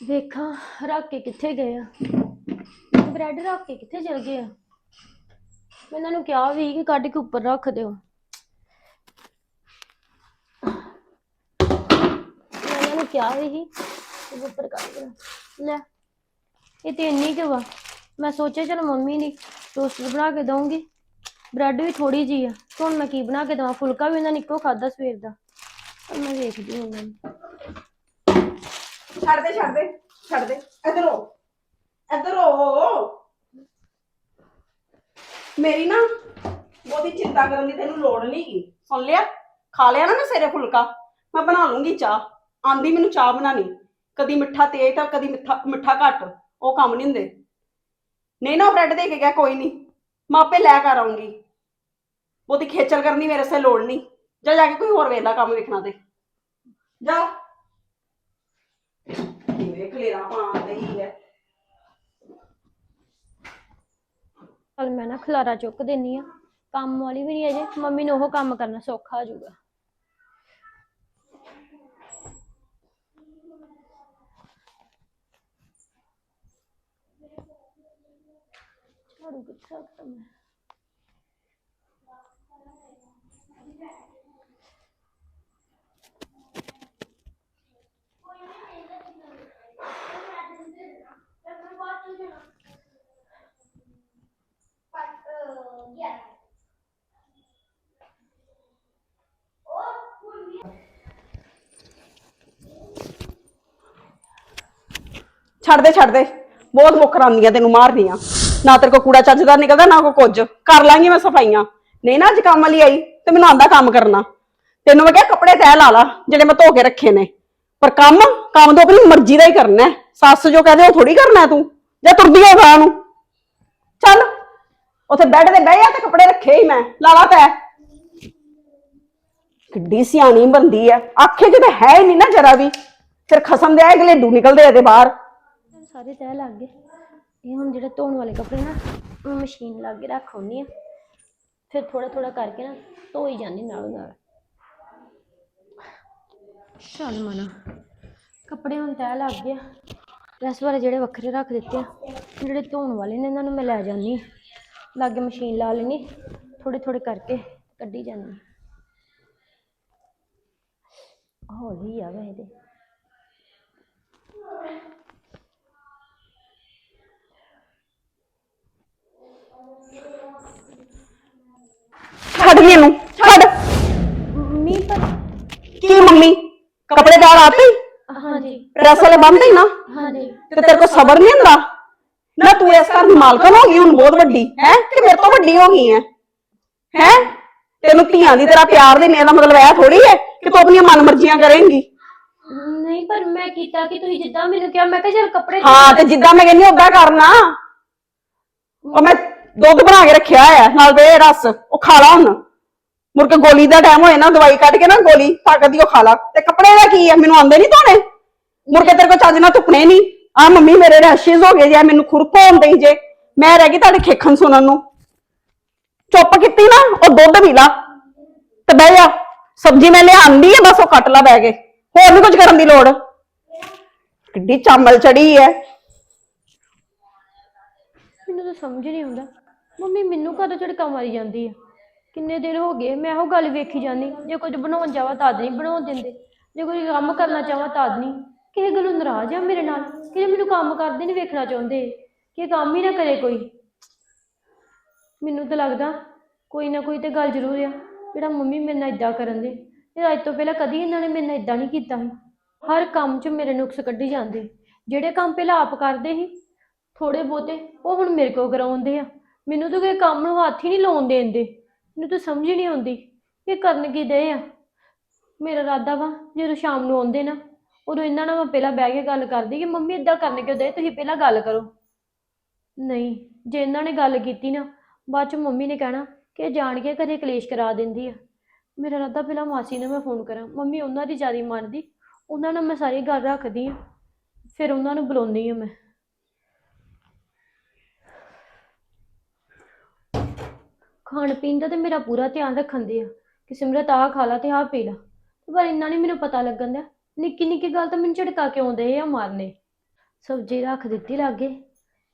ਵੇਖਾਂ, ਰੱਖ ਕੇ ਕਿੱਥੇ ਗਏ ਆ? ਬ੍ਰੈਡ ਰੱਖ ਕੇ ਕਿੱਥੇ ਚਲ ਗਏ ਆ? ਮੈਂ ਇਹਨਾਂ ਨੂੰ ਕਿਹਾ ਵੀ ਕਿ ਕੱਢ ਕੇ ਉੱਪਰ ਰੱਖ ਦਿਓ। ਮੈਂ ਇਹਨਾਂ ਨੂੰ ਕਿਹਾ ਵੀ ਕਿ ਉੱਪਰ ਕੱਢ ਦਿਓ। ਲੈ, ਇਹ ਤੇ ਇੰਨੀ ਕੁ ਵਾ। ਮੈਂ ਸੋਚਿਆ, ਚਲ ਮੰਮੀ ਨੇ ਟੋਸਟਰ ਬਣਾ ਕੇ ਦਊਂਗੀ। ਬ੍ਰੈਡ ਵੀ ਥੋੜੀ ਜੀ ਆ। ਹੁਣ ਮੈਂ ਕੀ ਬਣਾ ਕੇ ਦਵਾਂ? ਫੁਲਕਾ ਵੀ ਇਹਨਾਂ ਨੇ ਇੱਕੋ ਖਾਦਾ ਸਵੇਰ ਦਾ। ਮੈਂ ਵੇਖਦੀ ਹਾਂ ਉਹਨਾਂ ਨੂੰ। ਛੱਡ ਦੇ ਛੱਡ ਦੇ ਛੱਡ ਦੇ। ਇੱਧਰ ਹੋ ਇੱਧਰ ਹੋ। ਮੇਰੀ ਨਾ ਬਹੁਤੀ ਚਿੰਤਾ ਕਰਨ ਦੀ ਤੈਨੂੰ ਲੋੜ ਨਹੀਂਗੀ ਸੁਣ ਲਿਆ, ਖਾ ਲਿਆ ਨਾ ਮੈਂ ਸਵੇਰੇ ਫੁਲਕਾ। ਮੈਂ ਬਣਾ ਲੂੰਗੀ ਚਾਹ। ਆਂਦੀ ਮੈਨੂੰ ਚਾਹ ਬਣਾਣੀ ਕਦੀ ਮਿੱਠਾ ਤੇਜ਼ ਤਾਂ ਕਦੀ ਮਿੱਠਾ ਮਿੱਠਾ ਘੱਟ। ਉਹ ਕੰਮ ਨਹੀਂ ਹੁੰਦੇ। ਨਹੀਂ ਨਾ ਬ੍ਰੈਡ ਦੇ ਕੇ ਗਿਆ, ਕੋਈ ਨਹੀਂ ਮੈਂ ਆਪੇ ਲੈ ਕਰ ਆਉਂਗੀ। ਬਹੁਤੀ ਖੇਚਲ ਕਰਨ ਦੀ ਮੇਰੇ ਸੇ ਲੋੜ ਨਹੀਂ ਜਾ ਜਾ ਕੇ ਕੋਈ ਹੋਰ ਵੇਲਾ ਕੰਮ ਵੇਖਣਾ ਤੇ। ਜਾ। ਖਲੇਰਾ ਪਾਉਂਦੇ ਹੀ ਹੈ ਚਲ ਮੈਂ ਨਾ ਖਲਾਰਾ ਚੁੱਕ ਦਿੰਨੀ ਆ ਕੰਮ ਵਾਲੀ ਵੀ ਨਹੀਂ ਅਜੇ ਮੰਮੀ ਨੂੰ ਉਹ ਕੰਮ ਕਰਨਾ ਸੌਖਾ ਹੋ ਜਾਊਗਾ ਝਾੜੂ ਕਿੱਥੇ ਰੱਖਤਾ ਮੈਂ ਛੱਡ ਦੇ ਛੱਡ ਦੇ। ਬਹੁਤ ਮੁੱਕਰ ਆਉਂਦੀਆਂ ਤੈਨੂੰ ਮਾਰਨੀਆਂ। ਨਾ ਤੇਰੇ ਕੋ ਕੂੜਾ ਚੱਜ ਦਾ ਨਿਕਲਦਾ, ਨਾ ਕੋ ਕੁਝ। ਕਰ ਲਾਂਗੀ ਮੈਂ ਸਫਾਈਆਂ। ਨਹੀਂ ਨਾ ਅੱਜ ਕੰਮ ਵਾਲੀ ਆਈ ਤੇ ਮੈਨੂੰ ਆਂਦਾ ਕੰਮ ਕਰਨਾ। ਤੈਨੂੰ ਮੈਂ ਕਿਹਾ ਕੱਪੜੇ ਤੈ ਲਾ ਲਾ, ਜਿਹੜੇ ਮੈਂ ਧੋ ਕੇ ਰੱਖੇ ਨੇ। ਪਰ ਕੰਮ ਕੰਮ ਤੋਂ ਆਪਣੀ ਮਰਜ਼ੀ ਦਾ ਹੀ ਕਰਨਾ ਹੈ। ਸੱਸ ਜੋ ਕਹਦੇ ਉਹ ਥੋੜੀ ਕਰਨਾ ਤੂੰ। ਜਾਂ ਤੁਰਦੀ ਹੋ ਗਾਂ ਨੂੰ। ਚੱਲ, ਉੱਥੇ ਬੈੱਡ ਤੇ ਬਹਿ ਜਾ ਤੇ ਕੱਪੜੇ ਰੱਖੇ ਹੀ ਮੈਂ। ਲਾ ਲਾ ਤੈ ਕਿੱਡੀ ਸਿਆਣੀ ਬੰਦੀ ਆ ਆਖੇ ਕਿਤੇ ਹੈ ਹੀ ਨਹੀਂ ਨਾ ਜਰਾ ਵੀ। ਫਿਰ ਖਸਮ ਦੇ ਆਏ ਗਲੇਡੂ ਨਿਕਲਦੇ ਇਹਦੇ ਬਾਹਰ। ਸਾਰੇ ਤਹਿ ਲੱਗ ਗਏ। ਇਹ ਹੁਣ ਜਿਹੜੇ ਧੋਣ ਵਾਲੇ ਕੱਪੜੇ ਨਾ, ਮੈਂ ਮਸ਼ੀਨ ਲਾ ਕੇ ਰੱਖ ਆਉਂਦੀ ਆ ਫਿਰ ਥੋੜਾ ਥੋੜਾ ਕਰਕੇ ਨਾ ਧੋਈ ਜਾਂਦੀ ਨਾਲ ਨਾਲ। ਚੱਲ ਮਨਾ। ਕੱਪੜੇ ਹੁਣ ਤਹਿ ਲੱਗ ਗਏ ਪ੍ਰੈਸ ਵਾਲੇ ਜਿਹੜੇ ਵੱਖਰੇ ਰੱਖ ਦਿੱਤੇ ਆ, ਜਿਹੜੇ ਧੋਣ ਵਾਲੇ ਨੇ ਇਹਨਾਂ ਨੂੰ ਮੈਂ ਲੈ ਜਾਂਦੀ ਹਾਂ। ਲਾਗੇ ਮਸ਼ੀਨ ਲਾ ਲੈਣੀ ਥੋੜੇ ਥੋੜੇ ਕਰਕੇ ਕੱਢੀ ਜਾਂਦੀ ਹੌਲੀ ਆ ਵੈਸੇ ਤੇ। ਛੱਡ ਮੈਨੂੰ ਛੱਡ। ਮੰਮੀ ਪਰ ਕੀ ਮੰਮੀ? ਕੱਪੜੇ ਬਾਹਰ ਆਤੇ ਹਾਂਜੀ। ਪ੍ਰੈਸ ਵਾਲੇ ਬੰਦ ਹੀ ਨਾ। ਹਾਂਜੀ। ਤੇ ਤੇਰੇ ਕੋ ਸਬਰ ਨਹੀਂ ਹੁੰਦਾ? ਨਾ ਤੂੰ ਇਸ ਘਰ ਦੀ ਮਾਲਕਣ ਹੋ ਗਈ ਹੁਣ ਬਹੁਤ ਵੱਡੀ। ਹੈ? ਕਿ ਮੇਰੇ ਤੋਂ ਵੱਡੀ ਹੋ ਗਈ ਹੈ? ਹੈ? ਤੈਨੂੰ ਧੀਆਂ ਦੀ ਤਰ੍ਹਾਂ ਪਿਆਰ ਦੇ ਮੇਰਾ ਮਤਲਬ ਇਹ ਥੋੜੀ ਹੈ ਕਿ ਤੂੰ ਆਪਣੀਆਂ ਮਨਮਰਜ਼ੀਆਂ ਕਰੇਂਗੀ। ਨਹੀਂ ਪਰ ਮੈਂ ਕੀਤਾ ਕਿ ਤੁਸੀਂ ਜਿੱਦਾਂ ਮੈਨੂੰ ਕਿਹਾ ਮੈਂ ਕਿਹਾ ਚਲ ਕੱਪੜੇ ਹਾਂ ਤੇ ਜਿੱਦਾਂ ਮੈਂ ਕਹਿੰਦੀ ਓਦਾਂ ਕਰਨਾ। ਉਹ ਮੈਂ ਦੁੱਧ ਬਣਾ ਕੇ ਰੱਖਿਆ ਆ ਨਾਲ ਵੇ ਰਸ, ਉਹ ਖਾ ਲਾ ਹੁਣ। ਮੁੜ ਕੇ ਗੋਲੀ ਦਾ ਟਾਈਮ ਹੋਏ ਨਾ, ਦਵਾਈ ਕੱਢ ਕੇ ਨਾ ਗੋਲੀ ਤਾਕਤ ਦੀ ਉਹ ਖਾ ਲਾ। ਤੇ ਕੱਪੜੇ ਦਾ ਕੀ ਹੈ ਮੈਨੂੰ ਆਂਦੇ ਨਹੀਂ ਧੋਣੇ? ਮੁੜ ਕੇ ਤੇਰੇ ਕੋਲ ਚੱਜ ਨਾਲ ਧੁੱਪਣੇ ਨਹੀਂ ਆ ਮੰਮੀ ਮੇਰੇ ਰੈਸ਼ਿਸ ਹੋ ਗਏ ਜੇ ਮੈਨੂੰ ਖੁਰਕ ਹੁੰਦੇ ਜੇ। ਮੈਂ ਰਹਿ ਗਈ ਤੁਹਾਡੇ ਖੇਖਣ ਸੁਣਨ ਨੂੰ। ਚੁੱਪ ਕੀਤੀ ਨਾ, ਉਹ ਦੁੱਧ ਪੀ ਲਾ। ਤੇ ਬਹਿ ਜਾ। ਸਬਜ਼ੀ ਮੈਂ ਲਿਆਂਦੀ ਆ, ਬਸ ਉਹ ਕੱਟ ਲਾ ਬਹਿ ਕੇ। ਹੋਰ ਨਹੀਂ ਕੁਝ ਕਰਨ ਦੀ ਲੋੜ। ਕਿੱਡੀ ਚਾਮਲ ਚੜੀ ਹੈ ਮੈਨੂੰ ਤਾਂ ਸਮਝ ਨਹੀਂ ਆਉਂਦਾ। ਮੰਮੀ, ਮੈਨੂੰ ਕਦੋਂ ਝੜਕਾ ਮਾਰੀ ਜਾਂਦੀ ਆ? ਕਿੰਨੇ ਦਿਨ ਹੋ ਗਏ, ਮੈਂ ਉਹ ਗੱਲ ਵੇਖੀ ਜਾਂਦੀ। ਜੇ ਕੁਝ ਬਣਾਉਣ ਜਾਵਾਂ ਤਦ ਨਹੀਂ ਬਣਾਉਣ ਦਿੰਦੇ। ਜੇ ਕੋਈ ਕੰਮ ਕਰਨਾ ਚਾਹਾਂ ਤਦ ਨਹੀਂ। ਕਿਸੇ ਗੱਲੋਂ ਨਾਰਾਜ਼ ਆ ਮੇਰੇ ਨਾਲ? ਕਿ ਮੈਨੂੰ ਕੰਮ ਕਰਦੇ ਨਹੀਂ ਵੇਖਣਾ ਚਾਹੁੰਦੇ। ਕਿ ਕੰਮ ਹੀ ਨਾ ਕਰੇ ਕੋਈ। ਮੈਨੂੰ ਤਾਂ ਲੱਗਦਾ ਕੋਈ ਨਾ ਕੋਈ ਤੇ ਗੱਲ ਜ਼ਰੂਰ ਆ। ਜਿਹੜਾ ਮੰਮੀ ਮੇਰੇ ਨਾਲ ਇਦਾਂ ਕਰਨ ਦੇ। ਤੇ ਅੱਜ ਤੋਂ ਪਹਿਲਾਂ ਕਦੀ ਇਹਨਾਂ ਨੇ ਮੇਰੇ ਨਾਲ ਇਦਾਂ ਨਹੀਂ ਕੀਤਾ ਸੀ। ਹਰ ਕੰਮ 'ਚ ਮੇਰੇ ਨੁਕਸ ਕੱਢੀ ਜਾਂਦੇ। ਜਿਹੜੇ ਕੰਮ ਪਹਿਲਾਂ ਆਪ ਕਰਦੇ ਸੀ ਥੋੜੇ ਬਹੁਤੇ, ਉਹ ਹੁਣ ਮੇਰੇ ਕੋਲ ਕਰਾਉਂਦੇ ਆ। ਮੈਨੂੰ ਤਾਂ ਕੋਈ ਕੰਮ ਨੂੰ ਹੱਥ ਹੀ ਨਹੀਂ ਲਾਉਣ ਦੇਂਦੇ ਮੈਨੂੰ ਤਾਂ ਸਮਝ ਹੀ ਨਹੀਂ ਆਉਂਦੀ ਇਹ ਕਰਨ ਕੀ ਦੇ ਆ। ਮੇਰਾ ਇਰਾਦਾ ਵਾ, ਜਦੋਂ ਸ਼ਾਮ ਨੂੰ ਆਉਂਦੇ ਨਾ, ਉਦੋਂ ਇਹਨਾਂ ਨਾਲ ਮੈਂ ਪਹਿਲਾਂ ਬਹਿ ਕੇ ਗੱਲ ਕਰਦੀ ਕਿ ਮੰਮੀ ਇਦਾਂ ਕਰਨ ਕਿਉਂ ਦੇ, ਤੁਸੀਂ ਪਹਿਲਾਂ ਗੱਲ ਕਰੋ। ਨਹੀਂ, ਜੇ ਇਹਨਾਂ ਨੇ ਗੱਲ ਕੀਤੀ ਨਾ, ਬਾਅਦ ਚ ਮੰਮੀ ਨੇ ਕਹਿਣਾ ਕਿ ਇਹ ਜਾਣ ਕੇ ਘਰੇ ਕਲੇਸ਼ ਕਰਾ ਦਿੰਦੀ ਆ। ਮੇਰਾ ਇਰਾਦਾ ਪਹਿਲਾਂ ਮਾਸੀ ਨੂੰ ਮੈਂ ਫੋਨ ਕਰਾਂ। ਮੰਮੀ ਉਹਨਾਂ ਦੀ ਜ਼ਿਆਦਾ ਮੰਨਦੀ, ਉਹਨਾਂ ਨਾਲ ਮੈਂ ਸਾਰੀ ਗੱਲ ਰੱਖਦੀ ਆ। ਫਿਰ ਉਹਨਾਂ ਨੂੰ ਬੁਲਾਉਂਦੀ ਆ ਮੈਂ। ਖਾਣ ਪੀਣ ਦਾ ਤੇ ਮੇਰਾ ਪੂਰਾ ਧਿਆਨ ਰੱਖਣ ਦੇ ਆ। ਕਿ ਸਿਮਰਤ ਆਹ ਖਾ ਲਾ ਤੇ ਆਹ ਪੀ ਲਾ। ਪਰ ਇੰਨਾ ਨਹੀਂ ਮੈਨੂੰ ਪਤਾ ਲੱਗਣ ਦਾ ਨਿੱਕੀ ਨਿੱਕੀ ਗੱਲ ਤਾਂ ਮੈਨੂੰ ਝਟਕਾ ਕਿਉਂ ਦੇ ਆ ਮਾਰਨੇ? ਸਬਜ਼ੀ ਰੱਖ ਦਿੱਤੀ ਲਾਗੇ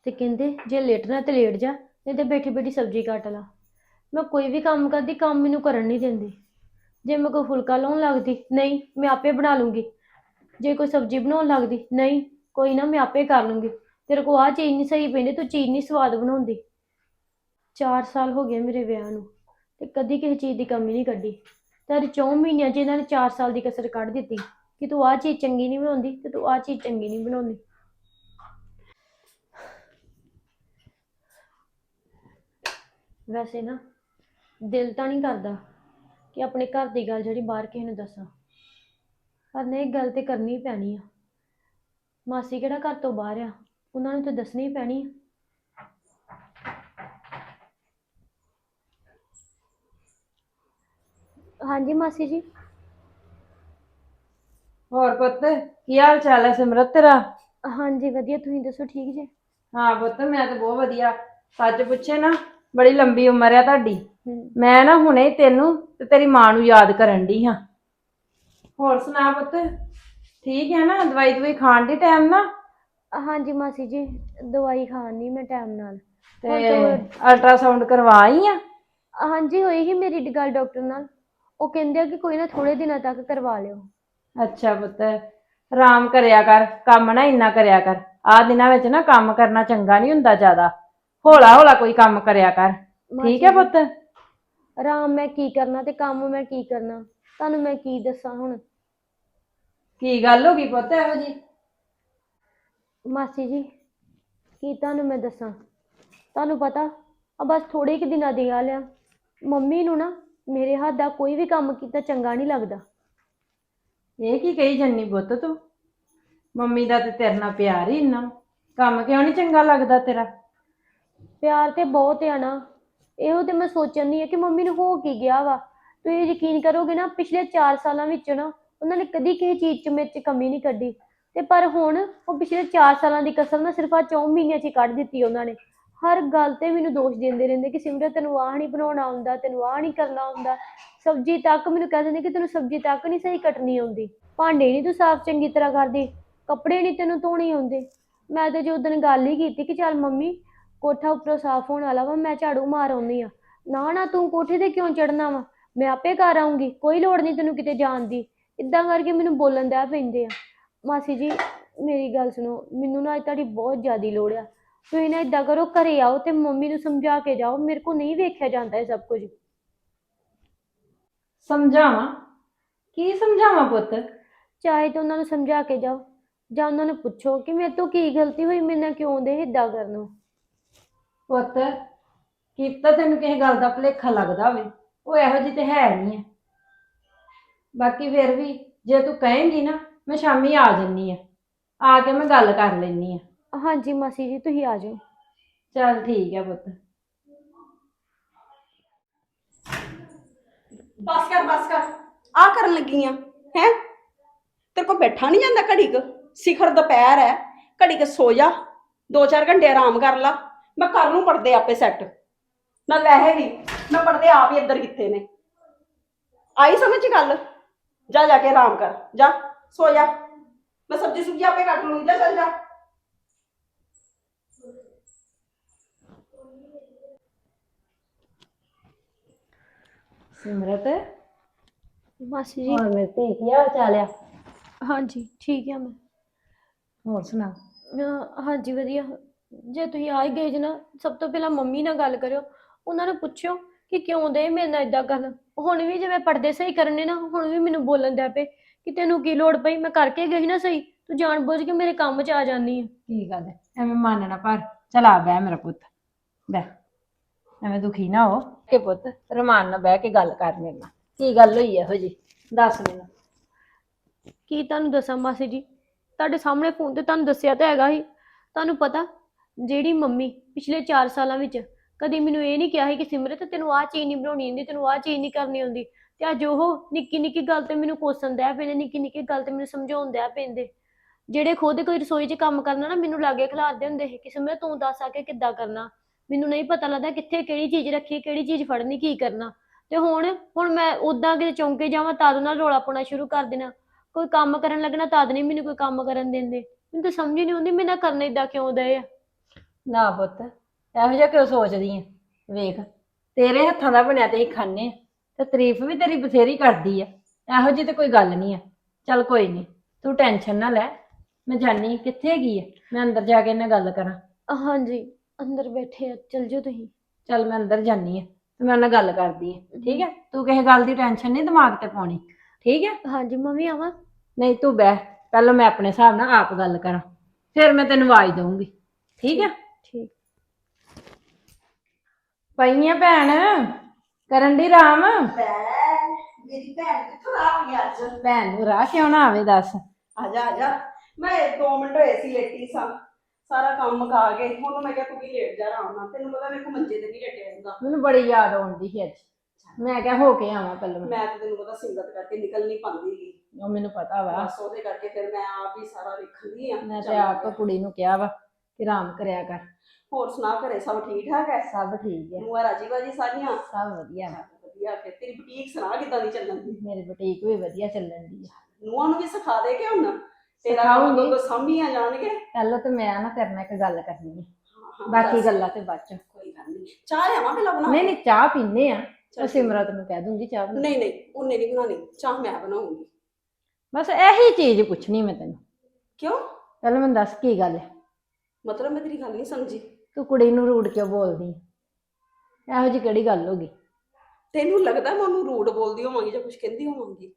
ਤੇ ਕਹਿੰਦੇ, ਜੇ ਲੇਟਣਾ ਤੇ ਲੇਟ ਜਾ, ਨਹੀਂ ਤੇ ਬੈਠੀ ਬੈਠੀ ਸਬਜ਼ੀ ਕੱਟ ਲਾ। ਮੈਂ ਕੋਈ ਵੀ ਕੰਮ ਕਰਦੀ, ਕੰਮ ਮੈਨੂੰ ਕਰਨ ਨਹੀਂ ਦਿੰਦੀ। ਜੇ ਮੈਂ ਕੋਈ ਫੁਲਕਾ ਲਾਉਣ ਲੱਗਦੀ, ਨਹੀਂ, ਮੈਂ ਆਪੇ ਬਣਾ ਲੂੰਗੀ। ਜੇ ਕੋਈ ਸਬਜ਼ੀ ਬਣਾਉਣ ਲੱਗਦੀ, ਨਹੀਂ, ਕੋਈ ਨਾ ਮੈਂ ਆਪੇ ਕਰ ਲੂੰਗੀ। ਤੇਰੇ ਕੋ ਆ ਚੀਜ਼ ਨਹੀਂ ਸਹੀ ਪੈਂਦੀ, ਤੂੰ ਚੀਜ਼ ਨਹੀਂ ਸਵਾਦ ਬਣਾਉਂਦੀ। 4 ਸਾਲ ਹੋ ਗਏ ਮੇਰੇ ਵਿਆਹ ਨੂੰ ਤੇ ਕਦੀ ਕਿਸੇ ਚੀਜ਼ ਦੀ ਕਮੀ ਨਹੀਂ ਕੱਢੀ। ਤੇ ਅੱਜ 4 ਮਹੀਨਿਆਂ 'ਚ ਇਹਨਾਂ ਨੇ 4 ਸਾਲ ਦੀ ਕਸਰ ਕੱਢ ਦਿੱਤੀ ਕਿ ਤੂੰ ਆਹ ਚੀਜ਼ ਚੰਗੀ ਨਹੀਂ ਬਣਾਉਂਦੀ ਤੇ ਤੂੰ ਆਹ ਚੀਜ਼ ਚੰਗੀ ਨਹੀਂ ਬਣਾਉਂਦੀ। ਵੈਸੇ ਨਾ ਦਿਲ ਤਾਂ ਨਹੀਂ ਕਰਦਾ ਕਿ ਆਪਣੇ ਘਰ ਦੀ ਗੱਲ ਜਿਹੜੀ ਬਾਹਰ ਕਿਸੇ ਨੂੰ ਦੱਸਾਂ। ਪਰ ਨਹੀਂ ਗੱਲ ਤੇ ਕਰਨੀ ਹੀ ਪੈਣੀ ਆ। ਮਾਸੀ ਕਿਹੜਾ ਘਰ ਤੋਂ ਬਾਹਰ ਆ? ਉਹਨਾਂ ਨੂੰ ਤਾਂ ਦੱਸਣੀ ਪੈਣੀ ਆ। ਹਾਂਜੀ ਮਾਸੀ ਜੀ। ਹੋਰ ਪੁੱਤ ਕੀ ਹਾਲ ਚਾਲ ਹੈ ਸਿਮਰਤ ਤੇਰਾ? ਹਾਂਜੀ ਵਧੀਆ। ਤੁਸੀਂ ਦੱਸੋ ਠੀਕ ਜੇ? ਹਾਂ ਪੁੱਤ ਮੈਂ ਤਾਂ ਬਹੁਤ ਵਧੀਆ। ਸੱਚ ਪੁੱਛੇ ਨਾ ਬੜੀ ਲੰਬੀ ਉਮਰ ਆ ਤੁਹਾਡੀ। ਹਮ, ਮੈਂ ਨਾ ਹੁਣੇ ਹੀ ਤੈਨੂੰ ਤੇ ਤੇਰੀ ਮਾਂ ਨੂੰ ਯਾਦ ਕਰਨ ਦੀ ਹਾਂ। ਹੋਰ ਸੁਣਾ ਪੁੱਤ ਠੀਕ ਹੈ ਨਾ? ਦਵਾਈ ਦਵਾਈ ਖਾਣ ਦੀ ਟਾਈਮ ਨਾ ਹਾਂਜੀ ਮਾਸੀ ਜੀ ਦਵਾਈ ਖਾਣੀ ਮੈਂ ਟਾਈਮ ਨਾਲ। ਤੇ ਹੁਣ ਤਾਂ- ਅਲਟਰਾਸਾਊਂਡ ਕਰਵਾਈ ਆ? ਹਾਂਜੀ ਹੋਈ ਸੀ ਮੇਰੀ ਗੱਲ ਡਾਕਟਰ ਨਾਲ। ਉਹ ਕਹਿੰਦੇ ਆ ਕਿ ਕੋਈ ਨਾ ਥੋੜੇ ਦਿਨਾਂ ਤੱਕ ਕਰਵਾ ਲਿਓ। ਅੱਛਾ ਪੁੱਤ ਆਰਾਮ ਕਰਿਆ ਕਰ ਕੰਮ ਨਾ ਇੰਨਾ ਕਰਿਆ ਕਰ। ਆਹ ਦਿਨਾਂ ਵਿੱਚ ਨਾ ਕੰਮ ਕਰਨਾ ਚੰਗਾ ਨਹੀਂ ਹੁੰਦਾ ਜ਼ਿਆਦਾ। ਹੌਲਾ ਹੌਲਾ ਕੋਈ ਕੰਮ ਕਰਿਆ ਕਰ। ਠੀਕ ਹੈ ਪੁੱਤ? ਆਰਾਮ ਮੈਂ ਕੀ ਕਰਨਾ ਤੇ ਕੰਮ ਮੈਂ ਕੀ ਕਰਨਾ? ਤੁਹਾਨੂੰ ਮੈਂ ਕੀ ਦੱਸਾਂ ਹੁਣ? ਕੀ ਗੱਲ ਹੋ ਗਈ ਪੁੱਤ ਇਹੋ ਜੀ ਮਾਸੀ ਜੀ ਕੀ ਤੁਹਾਨੂੰ ਮੈਂ ਦੱਸਾਂ? ਤੁਹਾਨੂੰ ਪਤਾ ਆ ਬਸ ਥੋੜੇ ਕੁ ਦਿਨਾਂ ਦੀ ਗੱਲ ਆ। ਮੰਮੀ ਨੂੰ ਨਾ ਮੇਰੇ ਹੱਥ ਦਾ ਕੋਈ ਵੀ ਕੰਮ ਕੀਤਾ ਚੰਗਾ ਨਹੀਂ ਲੱਗਦਾ। ਇਹ ਕੀ ਕਹੀ ਜੰਨੀ ਪੁੱਤ ਤੂੰ? ਮੰਮੀ ਦਾ ਤੇ ਤੇਰੇ ਨਾਲ ਪਿਆਰ ਹੀ ਇੰਨਾ। ਕੰਮ ਕਿਉਂ ਨਹੀਂ ਚੰਗਾ ਲੱਗਦਾ ਤੇਰਾ? ਪਿਆਰ ਤੇ ਬਹੁਤ ਆ ਨਾ। ਇਹੋ ਤੇ ਮੈਂ ਸੋਚਣ ਨਹੀਂ ਹੈ ਕਿ ਮੰਮੀ ਨੂੰ ਹੋ ਕੀ ਗਿਆ ਵਾ। ਤੁਸੀਂ ਯਕੀਨ ਕਰੋਗੇ ਨਾ ਪਿਛਲੇ 4 ਸਾਲਾਂ ਵਿੱਚ ਨਾ ਉਹਨਾਂ ਨੇ ਕਦੀ ਕਿਸੇ ਚੀਜ਼ 'ਚ ਮੇਰੇ 'ਚ ਕਮੀ ਨਹੀਂ ਕੱਢੀ। ਤੇ ਪਰ ਹੁਣ ਉਹ ਪਿਛਲੇ 4 ਸਾਲਾਂ ਦੀ ਕਸਰ ਨਾ ਸਿਰਫ ਆ 4 ਮਹੀਨਿਆਂ 'ਚ ਹੀ ਕੱਢ ਦਿੱਤੀ ਉਹਨਾਂ ਨੇ। ਹਰ ਗੱਲ ਤੇ ਮੈਨੂੰ ਦੋਸ਼ ਦਿੰਦੇ ਰਹਿੰਦੇ ਕਿ ਸਿਮਰਤ ਤੈਨੂੰ ਆਹ ਨਹੀਂ ਬਣਾਉਣਾ ਆਉਂਦਾ ਤੈਨੂੰ ਆਹ ਨਹੀਂ ਕਰਨਾ ਆਉਂਦਾ ਸਬਜ਼ੀ ਤੱਕ ਮੈਨੂੰ ਕਹਿ ਦਿੰਦੇ ਕਿ ਤੈਨੂੰ ਸਬਜ਼ੀ ਤੱਕ ਨਹੀਂ ਸਹੀ ਕੱਟਣੀ ਆਉਂਦੀ। ਭਾਂਡੇ ਨਹੀਂ ਤੂੰ ਸਾਫ਼ ਚੰਗੀ ਤਰ੍ਹਾਂ ਕਰਦੀ, ਕੱਪੜੇ ਨਹੀਂ ਤੈਨੂੰ ਧੋਣੇ ਆਉਂਦੇ। ਮੈਂ ਤੇ ਜੋ ਦਿਨ ਗੱਲ ਹੀ ਕੀਤੀ ਕਿ ਚੱਲ ਮੰਮੀ, ਕੋਠਾ ਉੱਪਰੋਂ ਸਾਫ਼ ਹੋਣ ਵਾਲਾ ਵਾ, ਮੈਂ ਝਾੜੂ ਮਾਰ ਆਉਂਦੀ ਆ ਨਾ ਨਾ, ਤੂੰ ਕੋਠੇ ਤੇ ਕਿਉਂ ਚੜਨਾ ਵਾ? ਮੈਂ ਆਪੇ ਘਰ ਆਉਂਗੀ ਕੋਈ ਲੋੜ ਨਹੀਂ ਤੈਨੂੰ ਕਿਤੇ ਜਾਣ ਦੀ। ਇਦਾਂ ਕਰਕੇ ਮੈਨੂੰ ਬੋਲਣ ਦਾ ਪੈਂਦੇ ਆ। ਮਾਸੀ ਜੀ, ਮੇਰੀ ਗੱਲ ਸੁਣੋ, ਮੈਨੂੰ ਨਾ ਅੱਜ ਤੁਹਾਡੀ ਬਹੁਤ ਜ਼ਿਆਦਾ ਲੋੜ ਆ। ਤੁਸੀਂ ਨਾ ਇਦਾਂ ਕਰੋ ਘਰੇ ਆਓ ਤੇ ਮੰਮੀ ਨੂੰ ਸਮਝਾ ਕੇ ਜਾਓ ਮੇਰੇ ਕੋ ਨਹੀਂ ਵੇਖਿਆ ਜਾਂਦਾ ਇਹ ਸਭ ਕੁਝ। ਸਮਝਾਵਾਂ? ਕੀ ਸਮਝਾਵਾਂ ਪੁੱਤ? ਚਾਹੇ ਤਾਂ ਉਹਨਾਂ ਨੂੰ ਸਮਝਾ ਕੇ ਜਾਓ ਜਾਂ ਉਹਨਾਂ ਨੂੰ ਪੁੱਛੋ ਕਿ ਮੇਰੇ ਤੋਂ ਕੀ ਗਲਤੀ ਹੋਈ ਮੇਰੇ ਨਾਲ ਕਿਉਂ ਦੇ ਏਦਾਂ ਕਰਨ ਪੁੱਤ ਕੀ ਪਤਾ ਤੈਨੂੰ ਕਿਸੇ ਗੱਲ ਦਾ ਭੁਲੇਖਾ ਲੱਗਦਾ ਹੋਵੇ? ਉਹ ਇਹੋ ਜਿਹੀ ਤੇ ਹੈ ਨਹੀਂ ਹੈ ਬਾਕੀ ਫਿਰ ਵੀ ਜੇ ਤੂੰ ਕਹੇਂਗੀ ਨਾ ਮੈਂ ਸ਼ਾਮੀ ਆ ਜੰਨੀ ਆ। ਆ ਕੇ ਮੈਂ ਗੱਲ ਕਰ ਲੈਣੀ ਆ। ਹਾਂਜੀ ਮਾਸੀ ਜੀ ਤੁਸੀਂ ਆ ਜਾਓ। ਚੱਲ ਠੀਕ ਹੈ ਪੁੱਤ। ਬਸ ਕਰ ਬਸ ਕਰ। ਆ ਕਰਨ ਲੱਗੀ ਆ ਹੈ? ਤੇਰੇ ਕੋਲ ਬੈਠਾ ਨਹੀਂ ਜਾਂਦਾ ਘੜੀ ਕੁ? ਸਿਖਰ ਦੁਪਹਿਰ ਹੈ ਘੜੀ ਕੁ ਸੋ ਜਾ। ਦੋ ਚਾਰ ਘੰਟੇ ਆਰਾਮ ਕਰ ਲਾ। ਮੈਂ ਕਰ ਲੂੰ ਪਰਦੇ ਆਪੇ ਸੈੱਟ ਨਾ ਵੈਸੇ ਵੀ ਮੈਂ ਪਰਦੇ ਆਪ ਹੀ ਇੱਧਰ ਕਿੱਥੇ ਨੇ। ਆਈ ਸਮਝ ਚ ਗੱਲ? ਜਾ ਜਾ ਕੇ ਆਰਾਮ ਕਰ। ਜਾ ਸੋ ਜਾ। ਮੈਂ ਸਬਜ਼ੀ ਸੁਬਜ਼ੀ ਆਪੇ ਕੱਟ ਲੂੰਗੀ। ਜਾ ਚੱਲ ਜਾ। ਸਿਮਰਤ? ਮਾਸੀ ਜੀ। ਹੋਰ ਮੇਰੇ ਤੇ ਕੀ ਹਾਲ ਚਾਲ ਆ? ਹਾਂਜੀ ਠੀਕ ਆ ਮੈਂ। ਹੋਰ ਸੁਣਾ। ਅਹ ਹਾਂਜੀ ਵਧੀਆ। ਜੇ ਤੁਸੀਂ ਆ ਹੀ ਗਏ ਜੇ ਨਾ ਸਭ ਤੋਂ ਪਹਿਲਾਂ ਮੰਮੀ ਨਾਲ ਗੱਲ ਕਰਿਓ। ਉਹਨਾਂ ਨੂੰ ਪੁੱਛਿਓ ਕਿ ਕਿਉਂ ਦੇ ਮੇਰੇ ਨਾਲ ਇਦਾਂ ਕਰਨ। ਹੁਣ ਵੀ ਜੇ ਮੈਂ ਪਰਦੇ ਸਹੀ ਕਰਨੇ ਨਾ ਹੁਣ ਵੀ ਮੈਨੂੰ ਬੋਲਣ ਦੇ ਪਏ ਕਿ ਤੈਨੂੰ ਕੀ ਲੋੜ ਪਈ? ਮੈਂ ਕਰਕੇ ਗਈ ਨਾ ਸਹੀ। ਤੂੰ ਜਾਣ ਬੁੱਝ ਕੇ ਮੇਰੇ ਕੰਮ 'ਚ ਆ ਜਾਂਦੀ ਹੈ ਕੀ ਗੱਲ ਹੈ ਐਵੇਂ ਮੰਨਣਾ ਪਰ ਚਲ ਬਹਿ ਮੇਰਾ ਪੁੱਤ। ਬਹਿ। ਐਵੇਂ ਦੁਖੀ ਨਾ ਹੋ। ਕਿ ਪੁੱਤ ਰਮਾਨ ਨਾਲ ਬਹਿ ਕੇ ਗੱਲ ਕਰ ਮੇਰੇ ਨਾਲ। ਕੀ ਗੱਲ ਹੋਈ ਇਹੋ ਜੀ ਦੱਸ ਮੈਨੂੰ। ਕੀ ਤੁਹਾਨੂੰ ਦੱਸਾਂ ਮਾਸੀ ਜੀ? ਤੁਹਾਡੇ ਸਾਹਮਣੇ ਫੋਨ ਤੇ ਤੁਹਾਨੂੰ ਦੱਸਿਆ ਤਾਂ ਹੈਗਾ ਹੀ ਤੁਹਾਨੂੰ ਪਤਾ ਜਿਹੜੀ ਮੰਮੀ ਪਿਛਲੇ 4 ਸਾਲਾਂ ਵਿੱਚ ਕਦੀ ਮੈਨੂੰ ਇਹ ਨਹੀਂ ਕਿਹਾ ਸੀ ਕਿ ਸਿਮਰਤ ਤੈਨੂੰ ਆਹ ਚੀਜ਼ ਨਹੀਂ ਬਣਾਉਣੀ ਆਉਂਦੀ ਤੈਨੂੰ ਆਹ ਚੀਜ਼ ਨਹੀਂ ਕਰਨੀ ਆਉਂਦੀ ਤੇ ਅੱਜ ਉਹ ਨਿੱਕੀ ਨਿੱਕੀ ਗੱਲ ਤੇ ਮੈਨੂੰ ਕੋਸਣ ਦਿਆ ਪੈਂਦੇ ਨਿੱਕੀ ਨਿੱਕੀ ਗੱਲ ਤੇ ਮੈਨੂੰ ਸਮਝਾਉਣ ਦਿਆ ਪੈਂਦੇ ਜਿਹੜੇ ਖੁਦ ਕੋਈ ਰਸੋਈ 'ਚ ਕੰਮ ਕਰਨਾ ਨਾ ਮੈਨੂੰ ਲਾਗੇ ਖਿਲਾਰਦੇ ਹੁੰਦੇ ਸੀ ਕਿ ਸਿਮਰਤ ਤੂੰ ਦੱਸ ਆ ਕੇ ਕਿੱਦਾਂ ਕਰਨਾ। ਮੈਨੂੰ ਨਹੀਂ ਪਤਾ ਲੱਗਦਾ ਕਿੱਥੇ ਕਿਹੜੀ ਚੀਜ਼ ਰੱਖੀ ਕਿਹੜੀ ਚੀਜ਼ ਫੜਨੀ ਕੀ ਕਰਨਾ। ਤੇ ਹੁਣ ਹੁਣ ਮੈਂ ਉਦਾਂ ਕਿਤੇ ਚੌਂਕੇ ਜਾਵਾਂ ਤਦ ਨਾਲ ਰੋਲਾ ਪਾਉਣਾ ਸ਼ੁਰੂ ਕਰ ਦੇਣਾ। ਕੋਈ ਕੰਮ ਕਰਨ ਲੱਗਣਾ ਤਦ ਨਹੀਂ ਮੈਨੂੰ ਕੋਈ ਕੰਮ ਕਰਨ ਦਿੰਦੇ। ਮੈਨੂੰ ਤਾਂ ਸਮਝ ਹੀ ਨਹੀਂ ਆਉਂਦੀ ਮੇਰੇ ਨਾਲ ਕਰਨ ਇਦਾਂ ਕਿਉਂ ਦਏ ਆ? ਨਾ ਪੁੱਤ ਇਹੋ ਜਿਹਾ ਕਿਉਂ ਸੋਚਦੀ ਆ? ਵੇਖ ਤੇਰੇ ਹੱਥਾਂ ਦਾ ਬਣਿਆ ਤੇ ਹੀ ਖਾਣੇ ਤੇ ਤਾਰੀਫ ਵੀ ਤੇਰੀ ਬਥੇਰੀ ਕਰਦੀ ਆ। ਇਹੋ ਜਿਹੀ ਤੇ ਕੋਈ ਗੱਲ ਨਹੀਂ ਆ। ਚੱਲ ਕੋਈ ਨਹੀਂ ਤੂੰ ਟੈਨਸ਼ਨ ਨਾ ਲੈ। ਮੈਂ ਜਾਣੀ ਕਿੱਥੇ ਹੈਗੀ ਆ? ਮੈਂ ਅੰਦਰ ਜਾ ਕੇ ਇਹਨਾਂ ਗੱਲ ਕਰਾਂ। ਹਾਂਜੀ। ਅੰਦਰ ਬੈਠੇ ਆ ਚਲ ਜਾਓ ਤੁਸੀਂ। ਚੱਲ ਮੈਂ ਅੰਦਰ ਜਾਨੀ ਆ ਤੇ ਮੈਂ ਉਹਨਾਂ ਨਾਲ ਗੱਲ ਕਰਦੀ ਆ। ਠੀਕ ਹੈ ਤੂੰ ਕਿਸੇ ਗੱਲ ਦੀ ਟੈਨਸ਼ਨ ਨਹੀਂ ਦਿਮਾਗ ਤੇ ਪਾਉਣੀ। ਠੀਕ ਹੈ ਹਾਂਜੀ ਮੰਮੀ ਆਵਾਂ। ਨਹੀਂ ਤੂੰ ਬਹਿ। ਪਹਿਲਾਂ ਮੈਂ ਆਪਣੇ ਹਿਸਾਬ ਨਾਲ ਆਪ ਗੱਲ ਕਰਾਂ। ਫਿਰ ਮੈਂ ਤੈਨੂੰ ਆਵਾਜ਼ ਦਊਂਗੀ। ਠੀਕ ਹੈ ਠੀਕ। ਪਈਆਂ ਭੈਣ? ਕਰਨ ਦੀ ਰਾਮ ਮੇਰੀ ਭੈਣ ਕਿੱਥੋਂ ਆ ਗਈ ਅੱਜ? ਭੈਣ ਨੂੰ ਰਾਹ ਕਿਉਂ ਨਾ ਆਵੇ ਦੱਸ। ਆ ਜਾ ਆ ਜਾ। ਮੈਂ 2 ਮਿੰਟ ਹੋਏ ਸੀ ਲੇਟੀ ਸਾਂ। ਸਾਰਾ ਕੰਮ ਮੁਕਾ ਕੇ ਹੁਣ ਮੈਂ ਕਿਹਾ ਤੂੰ ਵੀ ਲੇਟ ਜਾ ਆਰਾਮ ਨਾਲ ਤੈਨੂੰ ਪਤਾ ਮੇਰੇ ਕੋ ਮੰਜੇ ਤੇ ਨਹੀਂ ਲੇਟਿਆ ਜਾਂਦਾ ਮੈਨੂੰ ਬੜੀ ਯਾਦ ਆਉਂਦੀ ਸੀ ਅੱਜ। ਮੈਂ ਕਿਹਾ ਹੋ ਕੇ ਆਵਾਂ ਪਹਿਲਾਂ ਮੈਂ। ਤਾਂ ਤੈਨੂੰ ਪਤਾ ਸਿੰਗਤ ਕਰਕੇ ਨਿਕਲ ਨਹੀਂ ਪਾਉਂਦੀ ਗੀ ਉਹ ਮੈਨੂੰ ਪਤਾ ਵਾ। ਬਸ ਉਹਦੇ ਕਰਕੇ ਫਿਰ ਮੈਂ ਆਪ ਹੀ ਸਾਰਾ ਵੇਖਦੀ ਆ। ਮੈਂ ਤੇ ਆਪ ਕੁੜੀ ਨੂੰ ਕਿਹਾ ਵਾ ਕਿ ਆਰਾਮ ਕਰਿਆ ਕਰ। ਹੋਰ ਸੁਣਾ ਘਰੇ ਸਭ ਠੀਕ ਠਾਕ ਹੈ ਸਭ ਠੀਕ ਹੈ ਨੂੰਹਾਂ ਰਾਜੀ ਬਾਜੀ ਸਾਰੀਆਂ? ਸਭ ਵਧੀਆ। ਵਾ ਵਧੀਆ ਫਿਰ। ਤੇਰੀ ਬੁਟੀਕ ਸੁਣਾ ਕਿੱਦਾਂ ਦੀ ਚੱਲਣ ਦੀ? ਮੇਰੀ ਬੁਟੀਕ ਵੀ ਵਧੀਆ ਚੱਲਣ ਦੀ ਆ। ਨੂੰਹਾਂ ਨੂੰ ਵੀ ਸਿਖਾ ਦੇ ਕਿ ਹੁਣ ਤੇਰਾ ਸਿਖਾਊਂਗੀ। ਕੰਮ ਤੋਂ ਸਾਂਭੀਆਂ ਜਾਣਗੇ। ਪਹਿਲਾਂ ਤੇ ਮੈਂ ਨਾ ਤੇਰੇ ਨਾਲ ਇੱਕ ਗੱਲ ਕਰਨੀ ਹੈ ਹਾਂ, ਬਾਕੀ ਦੱਸ। ਗੱਲਾਂ ਤੇ ਬਾਅਦ ਚ। ਕੋਈ ਗੱਲ ਨਹੀਂ। ਚਾਹ ਲਿਆਵਾਂ ਪਹਿਲਾਂ ਬਣਾ ਨਹੀਂ ਨਹੀਂ ਚਾਹ ਪੀਨੇ ਆ। ਉਹ ਸਿਮਰਤ ਨੂੰ ਕਹਿ ਦੂੰਗੀ ਚਾਹ ਬਣਾ। ਨਹੀਂ ਨਹੀਂ ਉਹਨੇ ਨਹੀਂ ਬਣਾਉਣੀ। ਚਾਹ ਮੈਂ ਬਣਾਉਂਗੀ। ਬਸ ਇਹੀ ਚੀਜ਼ ਪੁੱਛਣੀ ਮੈਂ ਤੈਨੂੰ। ਕਿਉਂ? ਪਹਿਲਾਂ ਮੈਨੂੰ ਦੱਸ ਕੀ ਗੱਲ ਹੈ ਮਤਲਬ ਮੈਂ ਤੇਰੀ ਗੱਲ ਨਹੀਂ ਸਮਝੀ। ਤੂੰ ਕੁੜੀ ਨੂੰ ਰੂੜ ਕਿਉਂ ਬੋਲਦੀ ਹੈ? ਇਹੋ ਜਿਹੀ ਕਿਹੜੀ ਗੱਲ ਹੋ ਗਈ? ਤੈਨੂੰ ਲੱਗਦਾ ਮੈਂ ਉਹਨੂੰ ਰੂਡ ਬੋਲਦੀ ਹੋਵਾਂਗੀ ਜਾਂ ਕੁਝ ਕਹਿੰਦੀ ਹੋਵਾਂਗੀ?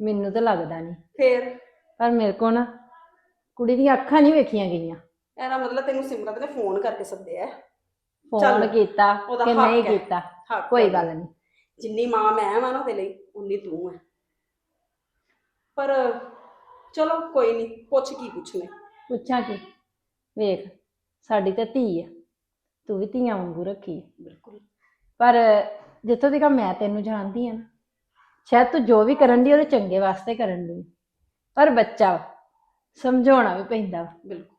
ਮੈਨੂੰ ਤਾਂ ਲੱਗਦਾ ਨਹੀਂ। ਫੇਰ? ਪਰ ਮੇਰੇ ਕੋ ਨਾ ਕੁੜੀ ਦੀਆਂ ਅੱਖਾਂ ਨਹੀਂ ਵੇਖੀਆਂ ਗਈਆਂ। ਇਹਦਾ ਮਤਲਬ ਤੈਨੂੰ ਸਿਮਰਤ ਨੇ ਫੋਨ ਕਰਕੇ ਸੱਦਿਆ ਹੈ। ਫੋਨ ਚੱਲ, ਕੀਤਾ ਉਹਦਾ ਕਿ ਹੱਕ ਨਹੀਂ ਹੈ। ਕੀਤਾ। ਕੋਈ ਗੱਲ ਨਹੀਂ। ਜਿੰਨੀ ਮਾਂ ਮੈਂ ਵਾਂ ਨਾ ਉਹਦੇ ਲਈ ਉਨੀ ਤੂੰ ਹੈ। ਪਰ ਚਲੋ ਕੋਈ ਨਹੀਂ ਪੁੱਛ ਕੀ ਪੁੱਛਨੇ ਪੁੱਛਾਂ ਕੀ? ਵੇਖ ਸਾਡੀ ਤਾਂ ਧੀ ਆ। ਤੂੰ ਵੀ ਧੀਆਂ ਵਾਂਗੂ ਰੱਖੀ ਆ। ਬਿਲਕੁਲ। ਪਰ ਜਿੱਥੋਂ ਤੱਕ ਮੈਂ ਤੈਨੂੰ ਜਾਣਦੀ ਆ ਨਾ ਸ਼ਾਇਦ ਤੂੰ ਜੋ ਵੀ ਕਰਨ ਦੀ ਉਹਦੇ ਚੰਗੇ ਵਾਸਤੇ ਕਰਨ ਦੀ ਪਰ ਬੱਚਾ ਵਾ, ਸਮਝਾਉਣਾ ਵੀ ਪੈਂਦਾ ਵਾ। ਬਿਲਕੁਲ।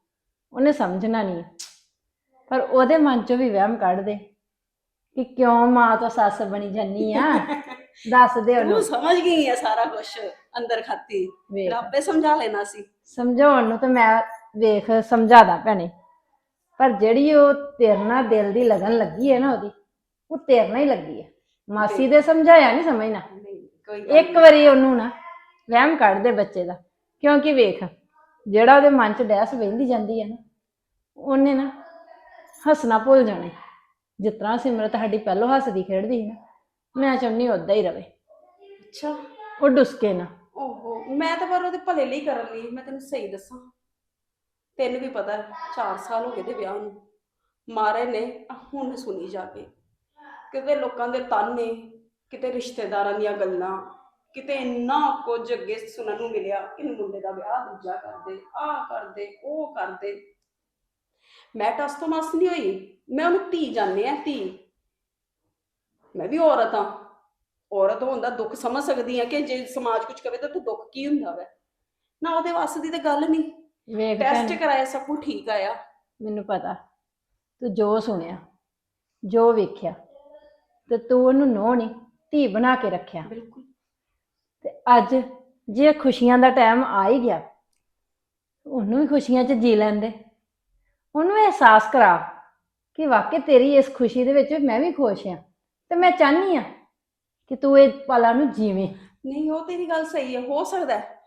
ਉਹਨੇ ਸਮਝਣਾ ਨਹੀਂ। ਹੈ। ਪਰ ਉਹਦੇ ਮਨ ਚੋਂ ਵੀ ਵਹਿਮ ਕੱਢ ਦੇ ਕਿ ਕਿਉਂ ਮਾਂ ਤੋਂ ਸੱਸ ਬਣੀ ਜਾਨੀ ਆ? ਦੱਸ ਦੇ ਉਹਨੂੰ। ਤੂੰ ਸਮਝ ਗਈ ਹੈ ਸਾਰਾ ਕੁਝ ਅੰਦਰ ਖਾਤੀ। ਵੇਖ। ਰੱਬੇ ਸਮਝਾ ਲੈਣਾ ਸੀ। ਸਮਝਾਉਣ ਨੂੰ ਤਾਂ ਮੈਂ ਵੇਖ ਸਮਝਾਦਾ ਭੈਣੇ। ਪਰ ਜਿਹੜੀ ਉਹ ਤੇਰੇ ਨਾਲ ਦਿਲ ਦੀ ਲਗਨ ਲੱਗੀ ਹੈ ਨਾ ਉਹਦੀ ਉਹ ਤੇਰੇ ਨਾਲ ਹੀ ਲੱਗੀ ਹੈ। ਮਾਸੀ ਦੇ ਸਮਝਾਇਆ ਨਹੀਂ ਸਮਝਣਾ। ਨਹੀਂ ਕੋਈ ਗੱਲ ਇੱਕ ਵਾਰੀ ਉਹਨੂੰ ਨਾ ਵਹਿਮ ਕੱਢ ਦੇ ਬੱਚੇ ਦਾ। ਕਿਉਂਕਿ ਵੇਖ ਜਿਹੜਾ ਉਹਦੇ ਮਨ 'ਚ ਡੈਸ ਵਹਿੰਦੀ ਜਾਂਦੀ ਹੈ ਨਾ ਉਹਨੇ ਨਾ ਹੱਸਣਾ ਭੁੱਲ ਜਾਣਾ। ਜਿਸ ਤਰ੍ਹਾਂ ਸਿਮਰਤ ਸਾਡੀ ਪਹਿਲੋਂ ਹੱਸਦੀ ਖੇਡਦੀ ਸੀ ਨਾ ਮੈਂ ਚਾਹੁੰਦੀ ਉਦਾਂ ਹੀ ਰਵੇ। ਅੱਛਾ। ਉਹ ਡੁਸਕੇ ਨਾ। ਓਹੋ ਮੈਂ ਤਾਂ ਪਰ ਉਹਦੇ ਭਲੇ ਲਈ ਕਰਨ ਲਈ ਮੈਂ ਤੈਨੂੰ ਸਹੀ ਦੱਸਾਂ। ਤੈਨੂੰ ਵੀ ਪਤਾ 4 ਸਾਲ ਹੋ ਗਏ ਤੇ ਵਿਆਹ ਨੂੰ। ਮਾਰੇ ਨੇ ਹੁਣ ਸੁਣੀ ਜਾ ਕੇ। ਕਿਤੇ ਲੋਕਾਂ ਦੇ ਤਾਨੇ ਕਿਤੇ ਰਿਸ਼ਤੇਦਾਰਾਂ ਦੀਆਂ ਗੱਲਾਂ। ਕਿਤੇ ਇੰਨਾ ਕੁਝ ਅੱਗੇ ਸੁਣਨ ਨੂੰ ਮਿਲਿਆ ਕਿ ਮੁੰਡੇ ਦਾ ਵਿਆਹ ਦੂਜਾ ਕਰਦੇ ਆਹ ਕਰਦੇ ਉਹ ਕਰਦੇ ਮੈਂ ਟਸ ਤੋਂ ਮਸ ਨਹੀਂ ਹੋਈ। ਮੈਂ ਉਹਨੂੰ ਧੀ ਜਾਣਦੇ ਆ ਧੀ। ਮੈਂ ਵੀ ਔਰਤ ਹਾਂ। ਔਰਤ ਹੋਣ ਦਾ ਦੁੱਖ ਸਮਝ ਸਕਦੀ ਆ ਕਿ ਜੇ ਸਮਾਜ ਕੁਝ ਕਵੇ ਤਾਂ ਤੂੰ ਦੁੱਖ ਕੀ ਹੁੰਦਾ ਵੈ? ਨਾ ਉਹਦੇ ਵੱਸ ਦੀ ਤਾਂ ਗੱਲ ਨਹੀਂ। ਵੇਖ ਟੈਸਟ ਕਰਾਇਆ ਸਭ ਕੁਝ ਠੀਕ ਆਇਆ। ਮੈਨੂੰ ਪਤਾ। ਤੂੰ ਜੋ ਸੁਣਿਆ ਜੋ ਵੇਖਿਆ ਤੇ ਤੂੰ ਉਹਨੂੰ ਨੋ ਨਹੀਂ ਧੀ ਬਣਾ ਕੇ ਰੱਖਿਆ। ਬਿਲਕੁਲ। ਤੇ ਅੱਜ ਜੇ ਖੁਸ਼ੀਆਂ ਦਾ ਟਾਈਮ ਆ ਹੀ ਗਿਆ ਉਹਨੂੰ ਵੀ ਖੁਸ਼ੀਆਂ 'ਚ ਜੀ ਲੈਂਦੇ ਉਹਨੂੰ ਅਹਿਸਾਸ ਕਰਾ ਕਿ ਵਾਕਈ ਤੇਰੀ ਇਸ ਖੁਸ਼ੀ ਦੇ ਵਿੱਚ ਮੈਂ ਵੀ ਖੁਸ਼ ਹਾਂ ਤੇ ਮੈਂ ਚਾਹਨੀ ਆ ਕਿ ਤੂੰ ਇਹ ਪਲਾਂ ਨੂੰ ਜੀਵੇਂ। ਨਹੀਂ ਉਹ ਤੇਰੀ ਗੱਲ ਸਹੀ ਹੈ ਹੋ ਸਕਦਾ ਹੈ।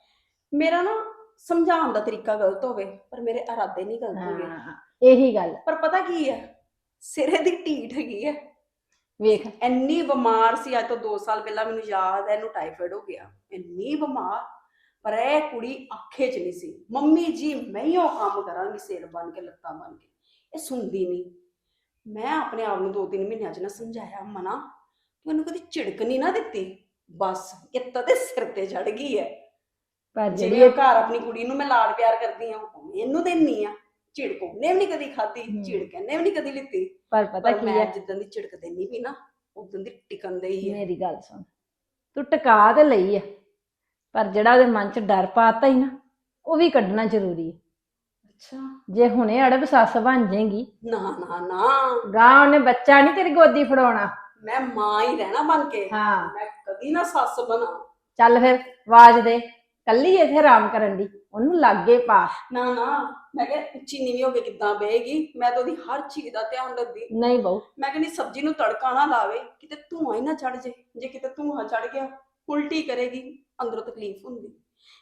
ਮੇਰਾ ਨਾ ਸਮਝਾਉਣ ਦਾ ਤਰੀਕਾ ਗਲਤ ਹੋਵੇ ਪਰ ਮੇਰੇ ਇਰਾਦੇ ਨਹੀਂ ਗਲਤ ਹੋਗੇ। ਹਾਂ ਇਹੀ ਗੱਲ। ਪਰ ਪਤਾ ਕੀ ਹੈ ਸਿਰੇ ਦੀ ਢੀਠ ਹੈਗੀ ਹੈ। ਵੇਖ ਇੰਨੀ ਬਿਮਾਰ ਸੀ ਅੱਜ ਤੋਂ 2 ਸਾਲ ਪਹਿਲਾਂ ਮੈਨੂੰ ਯਾਦ ਹੈ ਇਹਨੂੰ ਟਾਈਫਾਇਡ ਹੋ ਗਿਆ। ਇੰਨੀ ਬਿਮਾਰ ਪਰ ਇਹ ਕੁੜੀ ਅੱਖੇ 'ਚ ਨਹੀਂ ਸੀ। ਮੰਮੀ ਜੀ ਮੈਂ ਹੀ ਉਹ ਕੰਮ ਕਰਾਂਗੀ ਸਿਰ ਬਨ ਕੇ ਲੱਤਾਂ ਬਨ ਕੇ। ਇਹ ਸੁਣਦੀ ਨਹੀਂ। ਮੈਂ ਆਪਣੇ ਆਪ ਨੂੰ 2-3 ਮਹੀਨਿਆਂ 'ਚ ਨਾ ਸਮਝਾਇਆ ਮਨਾ। ਤੂੰ ਇਹਨੂੰ ਕਦੀ ਝਿੜਕ ਨਹੀਂ ਨਾ ਦਿੱਤੀ। ਬਸ ਇਹ ਤਦੇ ਸਿਰ ਤੇ ਚੜ ਗਈ ਹੈ। ਪਰ ਜਿਹੜੀ ਜਿਹੜੀ ਇਹ ਘਰ ਆਪਣੀ ਕੁੜੀ ਨੂੰ ਮੈਂ ਲਾਡ ਪਿਆਰ ਕਰਦੀ ਆ ਉਹ ਇਹਨੂੰ ਦੇਣੀ ਆ। ਝਿੜਕ ਉਹਨੇ ਵੀ ਨਹੀਂ ਕਦੀ ਖਾਧੀ ਹਮ। ਝਿੜਕ ਇਹਨੇ ਵੀ ਨਹੀਂ ਕਦੀ ਲਿੱਤੀ। ਪਰ ਪਤਾ ਪਰ ਕੀ ਮੈਂ ਹੈ ਜਿੱਦਾਂ ਦੀ ਝਿੜਕ ਦੇਣੀ ਵੀ ਨਾ ਉਦੋਂ ਦੀ ਟਿਕਣ ਦੇ ਹੀ ਹੈ ਮੇਰੀ ਗੱਲ ਸੁਣ। ਤੂੰ ਟਿਕਾ ਤੇ ਲਈ ਆ ਪਰ ਜਿਹੜਾ ਉਹਦੇ ਮਨ 'ਚ ਡਰ ਪਾਤਾ ਹੀ ਨਾ ਉਹ ਵੀ ਕੱਢਣਾ ਜ਼ਰੂਰੀ ਹੈ ਅੱਛਾ। ਜੇ ਹੁਣੇ ਅੜਬ ਸੱਸ ਬਣ ਜਾਏਗੀ। ਨਾ ਨਾ ਨਾ। ਗਾਂ ਉਹਨੇ ਬੱਚਾ ਨਹੀਂ ਤੇਰੀ ਗੋਦੀ ਫੜਾਉਣਾ। ਮੈਂ ਮਾਂ ਹੀ ਰਹਿਣਾ ਬਣ ਕੇ। ਹਾਂ। ਮੈਂ ਕਦੀ ਨਾ ਸੱਸ ਬਣਾ। ਚੱਲ ਫਿਰ ਆਵਾਜ਼ ਦੇ। ਕੱਲੀ ਇੱਥੇ ਆਰਾਮ ਕਰਨ ਦੀ। ਉਹਨੂੰ ਲਾਗੇ ਪਾ। ਨਾ ਨਾ। ਮੈਂ ਕਿਹਾ ਉੱਚੀ ਨੀਵੀਂ ਹੋ ਕੇ ਕਿੱਦਾਂ ਬਹੇਗੀ ਮੈਂ ਤਾਂ ਉਹਦੀ ਹਰ ਚੀਜ਼ ਦਾ ਧਿਆਨ ਰੱਖਦੀ। ਨਹੀਂ ਬਹੁ। ਮੈਂ ਕਹਿੰਦੀ ਸਬਜ਼ੀ ਨੂੰ ਤੜਕਾ ਨਾ ਲਾਵੇ ਕਿਤੇ ਧੂਆਂ ਹੀ ਨਾ ਚੜ ਜੇ ਜੇ ਕਿਤੇ ਧੂਆਂ ਚੜ ਗਿਆ ਉਲਟੀ ਕਰੇਗੀ ਅੰਦਰੋਂ ਤਕਲੀਫ ਹੁੰਦੀ।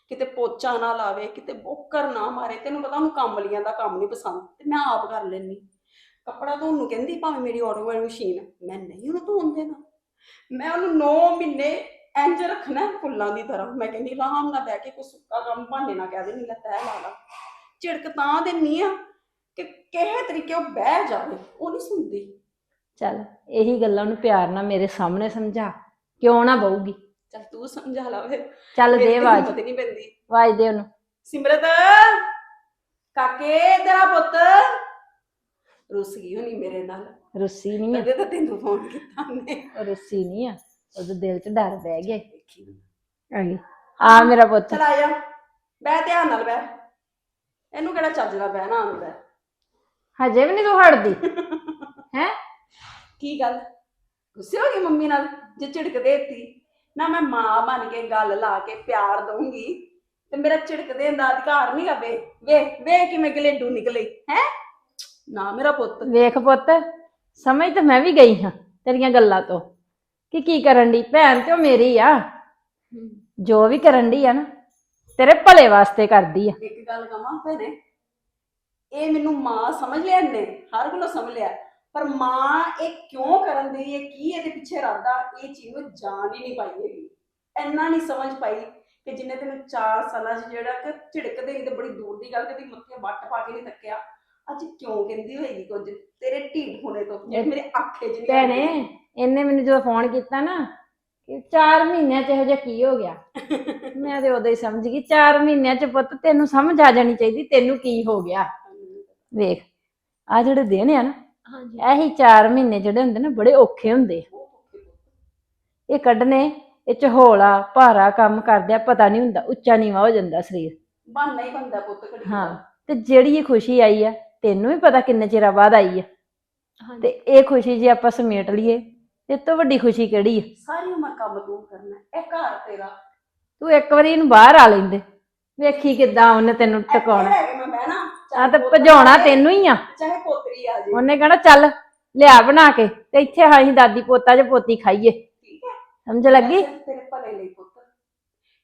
ਕਿਤੇ ਪੋਚਾ ਨਾ ਲਾਵੇ ਕਿਤੇ ਬੋਕਰ ਨਾ ਮਾਰੇ। ਤੈਨੂੰ ਪਤਾ ਉਹਨੂੰ ਕੰਮ ਲੀਆਂ ਦਾ ਕੰਮ ਨਹੀਂ ਪਸੰਦ ਤੇ ਮੈਂ ਆਪ ਕਰ ਲੈਣੀ ਕੱਪੜਾ ਧੋਣ ਨੂੰ ਕਹਿੰਦੀ ਭਾਵੇਂ ਮੇਰੀ ਆਟੋਮੈਟਿਕ ਮਸ਼ੀਨ ਮੈਂ ਨਹੀਂ ਉਹਨੂੰ ਧੋਣ ਦੇਣਾ। ਮੈਂ ਉਹਨੂੰ 9 ਮਹੀਨੇ ਇੰਜ ਰੱਖਣਾ ਹੈ ਫੁੱਲਾਂ ਦੀ ਤਰ੍ਹਾਂ। ਮੈਂ ਕਹਿੰਦੀ ਆਰਾਮ ਨਾਲ ਬਹਿ ਕੇ ਕੋਈ ਸੁੱਕਾ ਕੰਮ ਭਾਂਡੇ ਨਾ ਕਹਿ ਦੇਣੀ ਲੈ ਤੈ ਲਾ ਲਾ। ਝਿੜਕ ਤਾਂ ਦਿੰਨੀ ਆ ਕਿ ਕਿਹੇ ਤਰੀਕੇ ਉਹ ਬਹਿ ਜਾਵੇ ਉਹ ਨਹੀਂ ਸੁਣਦੀ। ਚੱਲ ਇਹੀ ਗੱਲਾਂ ਨੂੰ ਪਿਆਰ ਨਾਲ ਮੇਰੇ ਸਾਹਮਣੇ ਸਮਝਾ ਕਿਉਂ ਨਾ ਬਹੂਗੀ। ਚੱਲ ਤੂੰ ਸਮਝਾ ਲਾ ਵੇ ਚੱਲ ਦੇ ਆਵਾਜ਼। ਹਿੰਮਤ ਨਹੀਂ ਪੈਂਦੀ। ਆਵਾਜ਼ ਦੇ ਉਹਨੂੰ। ਸਿਮਰਤ ਕਾਕੇ ਤੇਰਾ ਪੁੱਤ। ਰੁੱਸ ਗਈ ਹੋਣੀ ਮੇਰੇ ਨਾਲ। ਰੁੱਸੀ ਨਹੀਂ ਆ। ਕਦੇ ਤਾਂ ਤੈਨੂੰ ਫੋਨ ਕੀਤਾ ਨੇ ਉਹ ਰੁੱਸੀ ਨਹੀਂ ਆ। ਉਹਦੇ ਦਿਲ 'ਚ ਡਰ ਬਹਿ ਗਿਆ। ਦੇਖੀ। ਆ ਗਈ ਆ ਮੇਰਾ ਪੁੱਤ। ਚਲ ਆ ਜਾ। ਬਹਿ ਧਿਆਨ ਨਾਲ ਬਹਿ। ਇਹਨੂੰ ਕਿਹੜਾ ਚੱਜ ਨਾਲ ਬਹਿਣਾ ਆਉਂਦਾ ਹੈ? ਹਜੇ ਵੀ ਨਹੀਂ ਤੂੰ ਹਟਦੀ। ਹੈ? ਕੀ ਗੱਲ? ਗੁੱਸੇ ਹੋ ਗਈ ਮੰਮੀ ਨਾਲ? ਜੇ ਝਿੜਕ ਦੇਤੀ ਨਾ ਮੈਂ ਮਾਂ ਬਣ ਕੇ ਗੱਲ ਲਾ ਕੇ ਪਿਆਰ ਦਊਂਗੀ। ਤੇ ਮੇਰਾ ਝਿੜਕ ਦੇਣ ਦਾ ਅਧਿਕਾਰ ਨਹੀਂ ਵੇ। ਵੇ ਵੇ ਕਿਵੇਂ ਗਲੇਡੂ ਨਿਕਲੇ ਹੈ? ਨਾ ਮੇਰਾ ਪੁੱਤ। ਵੇਖ ਪੁੱਤ ਸਮਝ ਤਾਂ ਮੈਂ ਵੀ ਗਈ ਹਾਂ ਤੇਰੀਆਂ ਗੱਲਾਂ ਤੋਂ। ਕਿ ਕੀ ਕਰਨ ਦੀ ਭੈਣ ਤੇ ਉਹ ਮੇਰੀ ਆ। ਜੋ ਵੀ ਕਰਨ ਦੀ ਆ ਨਾ ਤੇਰੇ ਭਲੇ ਵਾਸਤੇ ਕਰਦੀ ਆ। ਇੱਕ ਗੱਲ ਕਹਾਂ ਭੈਣੇ ਇਹ ਮੈਨੂੰ ਮਾਂ ਸਮਝ ਲਿਆ ਇਹਨੇ ਹਰ ਕੋਲੋਂ ਸਮਝ ਲਿਆ। ਪਰ ਮਾਂ ਇਹ ਕਿਉਂ ਕਰਨ ਦੀ ਹੈ ਕੀ ਇਹਦੇ ਪਿੱਛੇ ਇਰਾਦਾ ਇਹ ਚੀਜ਼ ਨੂੰ ਜਾਣ ਹੀ ਨਹੀਂ ਪਾਈ ਹੈਗੀ। ਇੰਨਾ ਨਹੀਂ ਸਮਝ ਪਾਈ ਕਿ ਜਿੰਨੇ ਤੈਨੂੰ 4 ਸਾਲਾਂ 'ਚ ਜਿਹੜਾ ਕਿ ਝਿੜਕਦੇ ਨਹੀਂ ਤੇ ਬੜੀ ਦੂਰ ਦੀ ਗੱਲ ਕਦੀ ਮੱਥੇ ਵੱਟ ਪਾ ਕੇ ਨਹੀਂ ਤੱਕਿਆ। ਅੱਜ ਕਿਉਂ ਕਹਿੰਦੀ ਹੋਏਗੀ ਕੁਝ? ਤੇਰੇ ਢੀਠ ਹੋਣੇ ਤੋਂ ਮੇਰੇ ਅੱਖੇ 'ਚ ਨਹੀਂ ਭੈਣੇ। ਇਹਨੇ ਮੈਨੂੰ ਜਦੋਂ ਫੋਨ ਕੀਤਾ ਨਾ ਕਿ 4 ਮਹੀਨਿਆਂ ਚ ਇਹੋ ਜਿਹਾ ਕੀ ਹੋ ਗਿਆ? ਮੈਂ ਤੇ ਉਦੋਂ ਹੀ ਸਮਝ ਗਈ 4 ਮਹੀਨਿਆਂ ਚ ਪੁੱਤ ਤੈਨੂੰ ਸਮਝ ਆ ਜਾਣੀ ਚਾਹੀਦੀ ਤੈਨੂੰ ਕੀ ਹੋ ਗਿਆ? ਵੇਖ ਆ ਜਿਹੜੇ ਦਿਨ ਆ ਨਾ ਹਾਂਜੀ। ਇਹੀ 4 ਮਹੀਨੇ ਜਿਹੜੇ ਹੁੰਦੇ ਨਾ ਬੜੇ ਔਖੇ ਹੁੰਦੇ ਆ। ਇਹ ਕੱਢਨੇ ਇਹ ਚ ਹੌਲਾ ਭਾਰਾ ਕੰਮ ਕਰਦਿਆ ਪਤਾ ਨਹੀਂ ਹੁੰਦਾ ਉੱਚਾ ਨੀਵਾ ਹੋ ਜਾਂਦਾ ਸਰੀਰ। ਬਣਨਾ ਹੀ ਬੰਦਾ ਪੁੱਤ ਦਾ। ਹਾਂ ਤੇ ਜਿਹੜੀ ਇਹ ਖੁਸ਼ੀ ਆਈ ਆ ਤੈਨੂੰ ਵੀ ਪਤਾ ਕਿੰਨੇ ਚਿਰਾਂ ਬਾਅਦ ਆਈ ਆ। ਤੇ ਇਹ ਖੁਸ਼ੀ ਜੇ ਆਪਾਂ ਸਮੇਟ ਲਈਏ ਇਹ ਤੋਂ ਵੱਡੀ ਖੁਸ਼ੀ ਕਿਹੜੀ ਆ? ਸਾਰੀ ਉਮਰ ਕੰਮ ਤੂੰ ਕਰਨਾ ਇਹ ਘਰ ਤੇਰਾ। ਤੂੰ ਇੱਕ ਵਾਰੀ ਇਹਨੂੰ ਬਾਹਰ ਆ ਲੈਂਦੇ। ਵੇਖੀ ਕਿੱਦਾਂ ਉਹਨੇ ਤੈਨੂੰ ਟਿਕਾਉਣਾ। ਇੱਥੇ ਰਹਿ ਕੇ ਮੈਂ ਬਹਿਣਾ ਆ ਤੇ ਪੋਤਰਾ ਭਜਾਉਣਾ ਤੈਨੂੰ ਹੀ ਆ। ਚਾਹੇ ਪੋਤਰੀ ਆ ਜੇ ਉਹਨੇ ਕਹਿਣਾ ਚੱਲ ਲਿਆ ਬਣਾ ਕੇ ਤੇ ਇੱਥੇ ਅਸੀਂ ਦਾਦੀ ਪੋਤਾ ਜੇ ਪੋਤੀ ਖਾਈਏ। ਠੀਕ ਹੈ। ਸਮਝ ਲੱਗੀ? ਵੈਸੇ ਤੇਰੇ ਭਲੇ ਲਈ ਪੁੱਤ।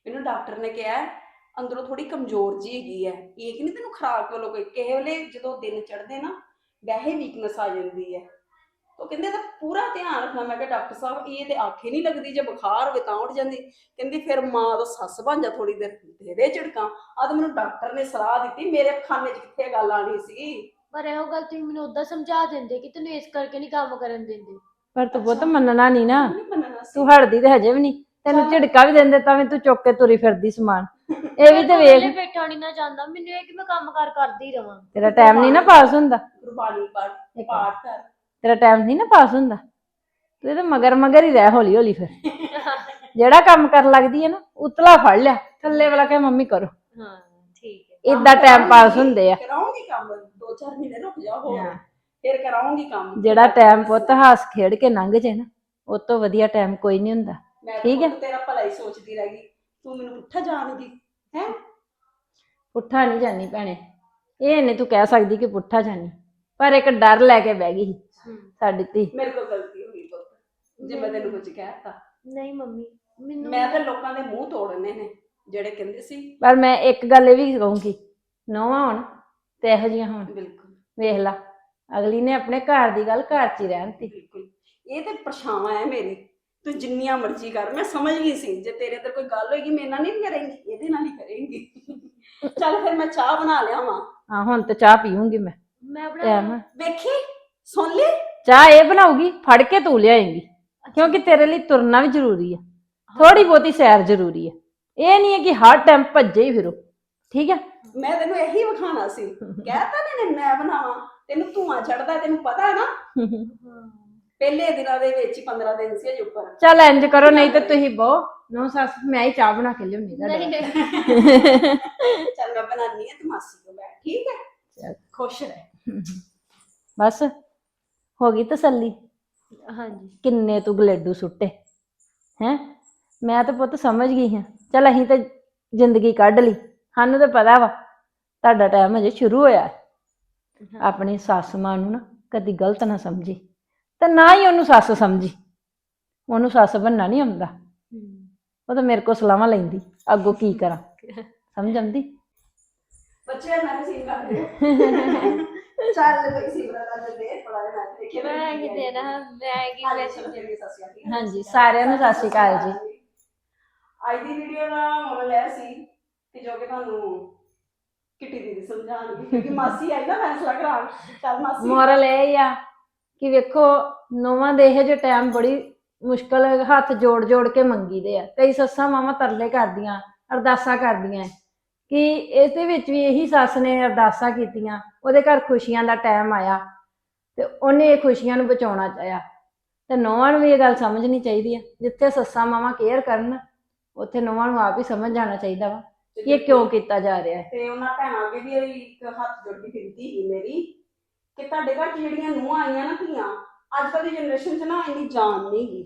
ਮੈਨੂੰ ਡਾਕਟਰ ਨੇ ਕਿਹਾ ਹੈ, ਅੰਦਰੋਂ ਥੋੜੀ ਕਮਜ਼ੋਰ ਜੀ ਹੈਗੀ ਹੈ। ਇਹ ਕਿ ਨਹੀਂ ਤੈਨੂੰ ਖਰਾਕ ਵੱਲੋਂ ਕੋਈ ਕਿਸੇ ਵੇਲੇ ਜਦੋਂ ਦਿਨ ਚੜ੍ਹਦੇ ਨਾ ਵੈਸੇ ਵੀਕਨੈਸ ਆ ਜਾਂਦੀ ਹੈ। ਉਹ ਕਹਿੰਦੇ ਤਾਂ ਪੂਰਾ ਧਿਆਨ ਰੱਖਣਾ। ਮੈਂ ਕਿਹਾ ਡਾਕਟਰ ਸਾਹਿਬ ਇਹ ਤੇ ਆਖੇ ਨਹੀਂ ਲੱਗਦੀ ਜੇ ਬੁਖਾਰ ਹੋਵੇ ਤਾਂ ਉੱਠ ਜਾਂਦੀ। ਕਹਿੰਦੀ ਫਿਰ ਮਾਂ ਦਾ ਸੱਸ ਬਣ ਜਾ ਥੋੜੀ ਦੇਰ ਦੇ ਦੇ ਝਿੜਕਾਂ। ਆ ਤਾਂ ਮੈਨੂੰ ਡਾਕਟਰ ਨੇ ਸਲਾਹ ਦਿੱਤੀ ਮੇਰੇ ਖਾਨੇ 'ਚ ਕਿੱਥੇ ਗੱਲ ਆਣੀ ਸੀ। ਪਰ ਇਹੋ ਗੱਲ ਤੁਸੀਂ ਮੈਨੂੰ ਉਦਾਂ ਸਮਝਾ ਦਿੰਦੇ ਕਿ ਤੈਨੂੰ ਇਸ ਕਰਕੇ ਨਹੀਂ ਕੰਮ ਕਰਨ ਦਿੰਦੇ। ਪਰ ਤੂੰ ਪੁੱਤ ਮੰਨਣਾ ਨਹੀਂ ਨਾ। ਨਹੀਂ ਮੰਨਣਾ ਸੀ। ਤੂੰ ਹਟਦੀ ਤੇ ਹਜੇ ਵੀ ਨਹੀਂ। ਤੈਨੂੰ ਝਿੜਕਾ ਵੀ ਦਿੰਦੇ ਤਾਂ ਵੀ ਤੂੰ ਚੁੱਕ ਕੇ ਤੁਰੀ ਫਿਰਦੀ ਸਮਾਨ। ਇਹ ਵੀ ਤੇ ਵੇਖ। ਬੈਠਾ ਨਹੀਂ ਨਾ ਜਾਂਦਾ। ਮੈਨੂੰ ਇਹ ਕਿ ਮੈਂ ਕੰਮ ਕਾਰ ਕਰਦੀ ਰਵਾਂ। ਤੇਰਾ ਟਾਈਮ ਨਹੀਂ ਨਾ ਪਾਸ ਹੁੰਦਾ। ਗੁਰਬਾਣੀ ਪੜ੍ਹ ਪਾਠ ਕਰ। ਤੇਰਾ ਟਾਈਮ ਨਹੀਂ ਨਾ ਪਾਸ ਹੁੰਦਾ। ਤੂੰ ਇਹਦੇ ਮਗਰ ਮਗਰ ਹੀ ਰਹਿ ਹੌਲੀ ਹੌਲੀ ਫਿਰ। ਜਿਹੜਾ ਕੰਮ ਕਰਨ ਲੱਗਦੀ ਹੈ ਨਾ ਉਤਲਾ ਫੜ ਲਿਆ। ਥੱਲੇ ਵਾਲਾ ਕਹੇ ਮੰਮੀ ਕਰੋ। ਹਾਂ ਠੀਕ ਹੈ। ਇਦਾਂ ਟਾਈਮ ਪਾਸ ਹੁੰਦੇ ਆ। ਕਰਾਉਂਗੀ ਕੰਮ। ਦੋ ਚਾਰ ਮਹੀਨੇ ਰੁਕ ਜਾ ਹੋਰ। ਹਾਂ। ਫਿਰ ਕਰਾਉਂਗੀ ਕੰਮ। ਜਿਹੜਾ ਟਾਈਮ ਪੁੱਤ ਹੱਸ ਖੇਡ ਕੇ ਲੰਘ ਜੇ ਨਾ ਉਹ ਤੋਂ ਵਧੀਆ ਟਾਈਮ ਕੋਈ ਨਹੀਂ ਹੁੰਦਾ। ਠੀਕ ਹੈ। ਤੇਰਾ ਭਲਾ ਹੀ ਸੋਚਦੀ ਰਹਿ ਗਈ। ਤੂੰ ਮੈਨੂੰ ਪੁੱਠਾ ਜਾਣਦੀ ਹੈ? ਪੁੱਠਾ ਨਹੀਂ ਜਾਨੀ ਭੈਣੇ। ਇਹ ਨਹੀਂ ਤੂੰ ਕਹਿ ਸਕਦੀ ਕਿ ਪੁੱਠਾ ਜਾਨੀ। ਪਰ ਇੱਕ ਡਰ ਲੈ ਕੇ ਬਹਿ ਗਈ ਸਾਡੀ ਧੀ। ਮੇਰੇ ਕੋਲ ਗਲਤੀ ਹੋ ਗਈ ਪੁੱਤ ਜੇ ਮੈਂ ਤੈਨੂੰ ਕੁਝ ਕਹਿਤਾ। ਨਹੀਂ ਮੰਮੀ ਮੈਨੂੰ ਮੈਂ ਤਾਂ ਲੋਕਾਂ ਦੇ ਮੂੰਹ ਤੋੜਨੇ ਨੇ ਜਿਹੜੇ ਕਹਿੰਦੇ ਸੀ। ਪਰ ਮੈਂ ਇੱਕ ਗੱਲ ਇਹ ਵੀ ਕਹੂੰਗੀ ਨੌਵਾਂ ਹੋਣ ਤੇ ਇਹੋ ਜਿਹੀਆਂ ਹੋਣ। ਬਿਲਕੁਲ। ਵੇਖ ਲਾ ਅਗਲੀ ਨੇ ਆਪਣੇ ਘਰ ਦੀ ਗੱਲ ਘਰ 'ਚ ਹੀ ਰਹਿਣ ਤੀ ਬਿਲਕੁਲ। ਇਹ ਤੇ ਪਰਛਾਵਾਂ ਹੈ ਮੇਰੀ ਤੂੰ ਜਿੰਨੀਆਂ ਮਰਜ਼ੀ ਕਰ। ਮੈਂ ਸਮਝ ਗਈ ਸੀ ਜੇ ਤੇਰੇ ਤੇ ਕੋਈ ਗੱਲ ਹੋਏਗੀ ਮੇਰੇ ਨਾਲ ਨਹੀਂ ਕਰੇਂਗੀ ਇਹਦੇ ਨਾਲ ਹੀ ਕਰੇਂਗੀ। ਚੱਲ ਫਿਰ ਮੈਂ ਚਾਹ ਬਣਾ ਲਿਆਵਾਂ। ਹਾਂ ਹੁਣ ਤੇ ਚਾਹ ਪੀਉਂਗੀ ਮੈਂ। ਮੈਂ ਬਣਾ ਵੇਖੀ? ਸੁਣ ਲਈ? ਚਾਹ ਇਹ ਬਣਾਉਗੀ ਫੜ ਕੇ ਤੂੰ ਲਿਆਏਂਗੀ। ਕਿਉਂਕਿ ਤੇਰੇ ਲਈ ਤੁਰਨਾ ਵੀ ਜ਼ਰੂਰੀ ਹੈ। ਥੋੜੀ ਬਹੁਤੀ ਸੈਰ ਜ਼ਰੂਰੀ ਹੈ ਇਹ ਨਹੀਂ ਹੈ ਕਿ ਹਰ ਟਾਈਮ ਭੱਜੇ ਹੀ ਫਿਰੋ। ਠੀਕ ਹੈ ਮੈਂ ਤੈਨੂੰ ਇਹੀ ਵਿਖਾਣਾ ਸੀ। ਕਹਿਤਾ ਨੇ ਮੈਂ ਬਣਾਵਾਂ। ਤੈਨੂੰ ਧੂਆਂ ਚੜਦਾ ਤੈਨੂੰ ਪਤਾ ਹੈ ਨਾ? ਪਹਿਲੇ ਦਿਨਾਂ ਦੇ ਵਿੱਚ ਹੀ 15 ਦਿਨ ਸੀ ਅਜੇ ਉੱਪਰ। ਚੱਲ ਇੰਜ ਕਰੋ ਨਹੀਂ ਤੇ ਤੁਸੀਂ ਬਹੁ। ਨੋ ਸੱਸ ਮੈਂ ਹੀ ਚਾਹ ਬਣਾ ਕੇ ਲਿਆਉਣੀ ਨਹੀਂ ਨਹੀਂ। ਚੱਲ ਮੈਂ ਬਣਾਨੀ ਹੈ ਤੇ ਮਾਸੀ ਕੋਲ ਬੈਠ। ਠੀਕ ਹੈ। ਖੁਸ਼ ਰਹਿ। ਬਸ। ਹੋ ਗਈ ਤਸੱਲੀ? ਹਾਂਜੀ। ਕਿੰਨੇ ਤੂੰ ਗਲੇਡੂ ਸੁੱਟੇ ਹੈ? ਮੈਂ ਤਾਂ ਪੁੱਤ ਸਮਝ ਗਈ ਹਾਂ। ਚੱਲ ਅਸੀਂ ਤਾਂ ਜ਼ਿੰਦਗੀ ਕੱਢ ਲਈ। ਸਾਨੂੰ ਤਾਂ ਪਤਾ ਵਾ ਤੁਹਾਡਾ ਟਾਈਮ ਅਜੇ ਸ਼ੁਰੂ ਹੋਇਆ। ਆਪਣੀ ਸੱਸ ਮਾਂ ਨੂੰ ਨਾ ਕਦੀ ਗਲਤ ਨਾ ਸਮਝੀ ਤੇ ਨਾ ਹੀ ਉਹਨੂੰ ਸੱਸ ਸਮਝੀ। ਉਹਨੂੰ ਸੱਸ ਬੰਨਾ ਨਹੀਂ ਆਉਂਦਾ। ਉਹ ਤਾਂ ਮੇਰੇ ਕੋਲ ਸਲਾਹਾਂ ਲੈਂਦੀ ਅੱਗੋਂ ਕੀ ਕਰਾਂ। ਸਮਝ ਆਉਂਦੀ? ਬੱਚੇ ਮੈਂ ਸੀਨ ਕਰ ਚੱਲ ਕੋਈ ਸੀਨ ਦਾ ਦੇ ਪੜਾ ਮੈਂ ਦੇਖੇ ਮੈਂ ਕੀ ਦੇਣਾ ਮੈਂ ਕੀ ਹਾਂਜੀ ਸਾਰਿਆਂ ਨੂੰ ਸਤਿ ਸ਼੍ਰੀ ਅਕਾਲ ਜੀ। ਅੱਜ ਦੀ ਵੀਡੀਓ ਦਾ ਮੋਰਲ ਇਹ ਸੀ ਕਿ ਜੋ ਕਿ ਤੁਹਾਨੂੰ ਕਿੱਟੀ ਦੀਦੀ ਸਮਝਾਉਣਗੇ ਕਿਉਂਕਿ ਮਾਸੀ ਆਈ ਨਾ ਫੈਸਲਾ ਕਰਾਉਣ। ਚੱਲ ਮਾਸੀ। ਮੋਰਲ ਇਹ ਆ ਕਿ ਵੇਖੋ ਨੋਵਾਂ ਦੇ ਇਹ ਜੇ ਟਾਈਮ ਬੜੀ ਮੁਸ਼ਕਲ ਹੱਥ ਜੋੜ ਜੋੜ ਕੇ ਮੰਗੀਦੇ ਆ। ਕਈ ਸੱਸਾਂ ਮਾਵਾਂ ਤਰਲੇ ਕਰਦੀਆਂ ਅਰਦਾਸਾਂ ਕਰਦੀਆਂ। ਕਿ ਇਹਦੇ ਵਿੱਚ ਵੀ ਇਹੀ ਸੱਸ ਨੇ ਅਰਦਾਸਾਂ ਕੀਤੀਆਂ, ਉਹਦੇ ਘਰ ਖੁਸ਼ੀਆਂ ਦਾ ਟਾਈਮ ਆਇਆ ਤੇ ਉਹਨੇ ਇਹ ਖੁਸ਼ੀਆਂ ਨੂੰ ਬਚਾਉਣਾ ਚਾਹਿਆ। ਤੇ ਨੌਵਾਂ ਨੂੰ ਵੀ ਇਹ ਗੱਲ ਸਮਝਣੀ ਚਾਹੀਦੀ ਆ, ਜਿੱਥੇ ਸੱਸਾਂ ਮਾਵਾਂ ਕੇਅਰ ਕਰਨ, ਉੱਥੇ ਨੌਵਾਂ ਨੂੰ ਆਪ ਹੀ ਸਮਝ ਜਾਣਾ ਚਾਹੀਦਾ ਵਾ ਕਿ ਇਹ ਕਿਉਂ ਕੀਤਾ ਜਾ ਰਿਹਾ ਹੈ। ਤੇ ਉਹਨਾਂ ਭੈਣਾਂ ਅੱਗੇ ਵੀ ਇੱਕ ਹੱਥ ਜੋੜ ਕੇ ਸੀ ਮੇਰੀ ਕਿ ਤੁਹਾਡੇ ਘਰ 'ਚ ਜਿਹੜੀਆਂ ਨੂੰਹਾਂ ਆਈਆਂ ਨਾ ਧੀਆਂ, ਅੱਜ ਕੱਲ੍ਹ ਦੀ ਜਨਰੇਸ਼ਨ 'ਚ ਨਾ ਇੰਨੀ ਜਾਨ ਨਹੀਂ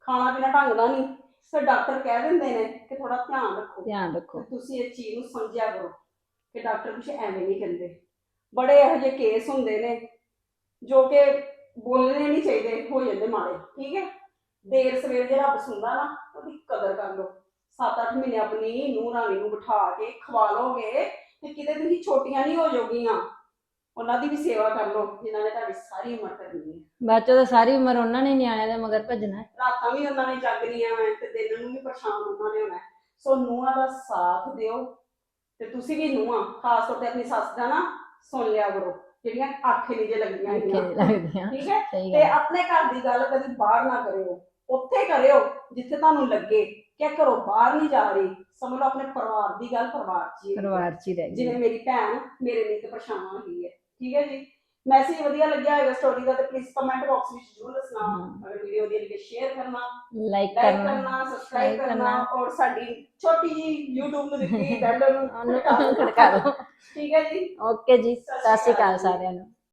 ਖਾਣਾ ਪੀਣਾ ਢੰਗ ਦਾ ਨਹੀਂ। ਸੋ ਡਾਕਟਰ ਕਹਿ ਦਿੰਦੇ ਨੇ ਕਿ ਥੋੜਾ ਧਿਆਨ ਰੱਖੋ। ਧਿਆਨ ਰੱਖੋ। ਤੁਸੀਂ ਇਸ ਚੀਜ਼ ਨੂੰ ਸਮਝਿਆ ਕਰੋ ਕਿ ਡਾਕਟਰ ਕੁਝ ਐਵੇਂ ਨਹੀਂ ਕਹਿੰਦੇ। ਬੜੇ ਇਹੋ ਜਿਹੇ ਕੇਸ ਹੁੰਦੇ ਨੇ ਜੋ ਕਿ ਬੋਲਣੇ ਨਹੀਂ ਚਾਹੀਦੇ ਹੋ ਜਾਂਦੇ ਮਾੜੇ ਠੀਕ ਹੈ? ਦੇਰ ਸਵੇਰ ਜੇ ਰੱਬ ਸੁਣਦਾ ਨਾ ਉਹਦੀ ਕਦਰ ਕਰ ਲਓ। 7-8 ਮਹੀਨੇ ਆਪਣੀ ਨੂੰਹ ਰਾਣੀ ਨੂੰ ਬਿਠਾ ਕੇ ਖਵਾ ਲੋਗੇ ਤੇ ਕਿਤੇ ਤੁਸੀਂ ਛੋਟੀਆਂ ਨਹੀਂ ਹੋ ਜਾਓਗੀਆਂ। ਉਹਨਾਂ ਦੀ ਵੀ ਸੇਵਾ ਕਰ ਲਓ ਜਿਨ੍ਹਾਂ ਨੇ ਤੁਹਾਡੀ ਸਾਰੀ ਉਮਰ ਕਰਨੀ ਹੈ। ਬਾਅਦ ਚੋਂ ਤਾਂ ਸਾਰੀ ਉਮਰ ਉਹਨਾਂ ਨੇ ਨਿਆਣਿਆਂ ਦੇ ਮਗਰ ਭੱਜਣਾ ਹੈ। ਰਾਤਾਂ ਵੀ ਉਹਨਾਂ ਨੇ ਜਾਗਣੀਆਂ ਮੈਂ ਤੇ ਦਿਨ ਨੂੰ ਵੀ ਪਰੇਸ਼ਾਨ ਉਹਨਾਂ ਨੇ ਹੋਣਾ ਹੈ। ਸੋ ਨੂੰਹਾਂ ਦਾ ਸਾਥ ਦਿਓ ਤੇ ਤੁਸੀਂ ਵੀ ਨੂੰਹਾਂ ਖਾਸ ਤੌਰ ਤੇ ਆਪਣੀ ਸੱਸ ਦਾ ਨਾ ਸੁਣ ਲਿਆ ਕਰੋ ਜਿਹੜੀਆਂ ਆਖੇ ਨਹੀਂ ਜੇ ਲੱਗੀਆਂ ਆਖੇ ਲੱਗਦੀਆਂ। ਠੀਕ ਹੈ? ਸਹੀ ਤੇ ਗੱਲ। ਆਪਣੇ ਘਰ ਦੀ ਗੱਲ ਕਦੀ ਬਾਹਰ ਨਾ ਕਰਿਓ। ਉੱਥੇ ਕਰਿਓ ਜਿੱਥੇ ਤੁਹਾਨੂੰ ਲੱਗੇ ਕਿ ਇਹ ਘਰੋਂ ਬਾਹਰ ਨਹੀਂ ਜਾ ਰਹੀ। ਸਮਝ ਲਓ ਆਪਣੇ ਪਰਿਵਾਰ ਦੀ ਗੱਲ ਪਰਿਵਾਰ 'ਚ ਹੀ ਹੈ। ਪਰਿਵਾਰ ਚ ਹੀ ਰਹਿ ਗਈ। ਜਿਵੇਂ ਮੇਰੀ ਭੈਣ ਮੇਰੇ ਲਈ ਤੇ ਪਰੇਸ਼ਾਨ ਹੋਈ ਹੈ। ਠੀਕ ਹੈ ਜੀ। ਮੈਸੇਜ ਵਧੀਆ ਲੱਗਿਆ ਹੋਵੇਗਾ ਸਟੋਰੀ ਦਾ ਤੇ ਪਲੀਜ਼ ਕਮੈਂਟ ਬਾਕਸ ਵਿੱਚ ਜ਼ਰੂਰ ਦੱਸਣਾ। ਅਗਰ ਵੀਡੀਓ ਵਧੀਆ ਲੱਗੇ ਸ਼ੇਅਰ ਕਰਨਾ ਲਾਈਕ ਕਰਨਾ ਸਬਸਕ੍ਰਾਈਬ ਕਰਨਾ। ਔਰ ਸਾਡੀ ਛੋਟੀ ਜੀ YouTube ਨੂੰ ਦਿੱਤੀ ਬੈਲ ਨੂੰ ਖੜਕਾ ਦਿਓ। ਠੀਕ ਹੈ ਜੀ। ਓਕੇ ਜੀ ਸਤਿ ਸ਼੍ਰੀ ਅਕਾਲ ਸਾਰਿਆਂ ਨੂੰ।